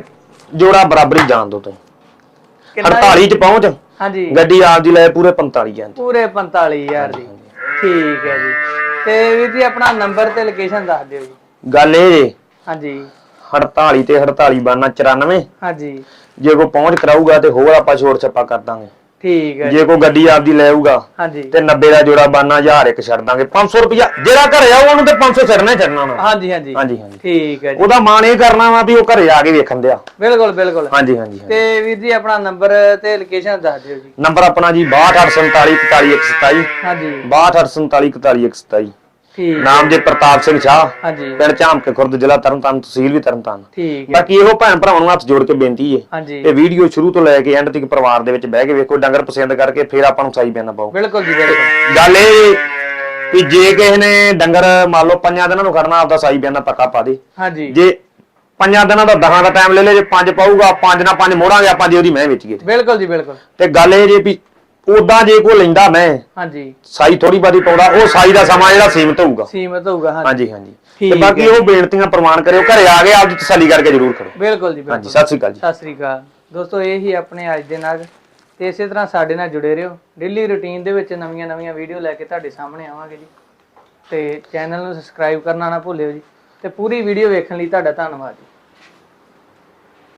ਜੋੜਾ ਬਰਾਬਰੀ ਜਾਣ ਦੋ ਕਿੰਨਾ 48 ਚ ਪਹੁੰਚ। ਹਾਂਜੀ। ਗੱਡੀ ਆਪਦੀ ਲੈ ਪੂਰੇ 45 ਜਾਂਦੀ ਪੂਰੇ 45000 ਦੀ। ਠੀਕ ਹੈ ਜੀ। ਤੇ ਵੀਰ ਜੀ ਆਪਣਾ ਨੰਬਰ ਤੇ ਲੋਕੇਸ਼ਨ ਦੱਸ ਦਿਓ ਜੀ। ਗੱਲ ਇਹ ਜੇ ਹਾਂਜੀ। 48 ਤੇ 48 ਬਾਨਾ 94 ਹਾਂਜੀ। ਜੇ ਕੋਈ ਪਹੁੰਚ ਕਰਾਊਗਾ ਤੇ ਹੋਰ ਆਪਾਂ ਛੋੜ ਛੱਪਾ ਕਰ ਦਾਂਗੇ। ਠੀਕ ਹੈ ਜੀ, ਕੋਈ ਗੱਡੀ ਆਪਦੀ ਲੈ ਆਊਗਾ ਹਾਂਜੀ। ਤੇ 90 ਦਾ ਜੋੜਾ ਬਾਨਾ 1000 ਇੱਕ ਛੱਡ ਦਾਂਗੇ। 500 ਰੁਪਿਆ ਜਿਹੜਾ ਘਰੇ ਆਊ ਉਹਨੂੰ ਤੇ 500 ਛੱਡਣਾ ਛੱਡਣਾ ਉਹਨੂੰ। ਹਾਂਜੀ ਹਾਂਜੀ। ਹਾਂਜੀ ਹਾਂਜੀ। ਠੀਕ ਹੈ ਜੀ। ਉਹਦਾ ਮਾਣ ਇਹ ਕਰਨਾ ਵਾ ਵੀ ਉਹ ਘਰੇ ਆ ਕੇ ਵੇਖਣ ਦਿਆ। ਬਿਲਕੁਲ ਬਿਲਕੁਲ। ਹਾਂਜੀ ਹਾਂਜੀ। ਤੇ ਵੀਰ ਜੀ ਆਪਣਾ ਨੰਬਰ ਤੇ ਲੋਕੇਸ਼ਨ ਦੱਸ ਦਿਓ ਜੀ। ਨੰਬਰ ਆਪਣਾ ਜੀ 6247414127 ਹਾਂਜੀ। 6247414127 ਠੀਕ ਨਾਮ ਜੇ ਪ੍ਰਤਾਪ ਸਿੰਘ ਸ਼ਾਹ ਹਾਂਜੀ। ਪਿੰਡ ਝਾਮਕੇ ਖੁਰਦ ਜ਼ਿਲ੍ਹਾ ਤਰਨਤਾਰਨ ਤਹਿਸੀਲ ਵੀ ਤਰਨਤਾਰਨ। ਠੀਕ ਹੈ। ਬਾਕੀ ਇਹੋ ਭੈਣ ਭਰਾਵਾਂ ਨੂੰ ਹੱਥ ਜੋੜ ਕੇ ਬੇਨਤੀ ਹੈ ਹਾਂਜੀ। ਇਹ ਵੀਡੀਓ ਸ਼ੁਰੂ ਤੋਂ ਲੈ ਕੇ ਐਂਡ ਤੱਕ ਪਰਿਵਾਰ ਦੇ ਵਿੱਚ ਬਹਿ ਕੇ ਵੇਖੋ ਡੰਗਰ ਪਸੰਦ ਕਰਕੇ ਫਿਰ ਆਪਾਂ ਨੂੰ ਸਾਈ ਪੈਣਾ ਪਾਓ। ਬਿਲਕੁਲ ਜੀ ਬਿਲਕੁਲ। ਗੱਲ ਇਹ ਵੀ ਜੇ ਕਿਸੇ ਨੇ ਡੰਗਰ ਮੰਨ ਲਓ ਪੰਜਾਂ ਦਿਨਾਂ ਨੂੰ ਖੜਨਾ ਆਪਦਾ ਸਾਈ ਪੈਣਾ ਪੱਕਾ ਪਾ ਦੇ। ਹਾਂਜੀ। ਜੇ ਪੰਜਾਂ ਦਿਨਾਂ ਦਾ ਦਹਾਂ ਦਾ ਟਾਈਮ ਲੈ ਲੈ ਜੇ ਪੰਜ ਪਾਊਗਾ ਪੰਜ ਨਾਲ ਪੰਜ ਮੋੜਾਂਗੇ ਆਪਾਂ ਜੇ ਉਹਦੀ ਮੈਂ ਵੇਚੀਏ। ਤੇ। ਬਿਲਕੁਲ ਜੀ ਬਿਲਕੁਲ। ਤੇ ਗੱਲ ਇਹ ਜੇ ਵੀ ਉਦਾਂ ਜੇ ਕੋਈ ਲੈਂਦਾ ਮੈਂ ਹਾਂਜੀ। ਸਾਈ ਥੋੜੀ ਬਾਦੀ ਪਾਉਂਦਾ ਉਹ ਸਾਈ ਦਾ ਸਮਾਂ ਜਿਹੜਾ ਸੀਮਤ ਹੋਊਗਾ। ਸੀਮਤ ਹੋਊਗਾ ਹਾਂਜੀ। ਹਾਂਜੀ ਤੇ ਬਾਕੀ ਉਹ ਬੇਨਤੀਆਂ ਪ੍ਰਮਾਣ ਕਰਿਓ ਘਰੇ ਆ ਕੇ ਆਪਦੀ ਤਸੱਲੀ ਕਰਕੇ ਜ਼ਰੂਰ ਕਰੋ। ਬਿਲਕੁਲ ਜੀ ਹਾਂਜੀ ਸਤਿ ਸ਼੍ਰੀ ਅਕਾਲ ਜੀ। ਸਤਿ ਸ੍ਰੀ ਅਕਾਲ। ਦੋਸਤੋ ਇਹ ਹੀ ਆਪਣੇ ਅੱਜ ਦੇ ਨਗ ਤੇ ਇਸੇ ਤਰ੍ਹਾਂ ਸਾਡੇ ਨਾਲ ਜੁੜੇ ਰਹੋ। ਡੇਲੀ ਰੁਟੀਨ ਦੇ ਵਿੱਚ ਨਵੀਆਂ ਨਵੀਆਂ ਵੀਡੀਓ ਲੈ ਕੇ ਤੁਹਾਡੇ ਸਾਹਮਣੇ ਆਵਾਂਗੇ ਜੀ। ਤੇ ਚੈਨਲ ਨੂੰ ਸਬਸਕ੍ਰਾਈਬ ਕਰਨਾ ਨਾ ਭੁੱਲਿਓ ਜੀ। ਤੇ ਪੂਰੀ ਵੀਡੀਓ ਵੇਖਣ ਲਈ ਤੁਹਾਡਾ ਧੰਨਵਾਦ ਜੀ।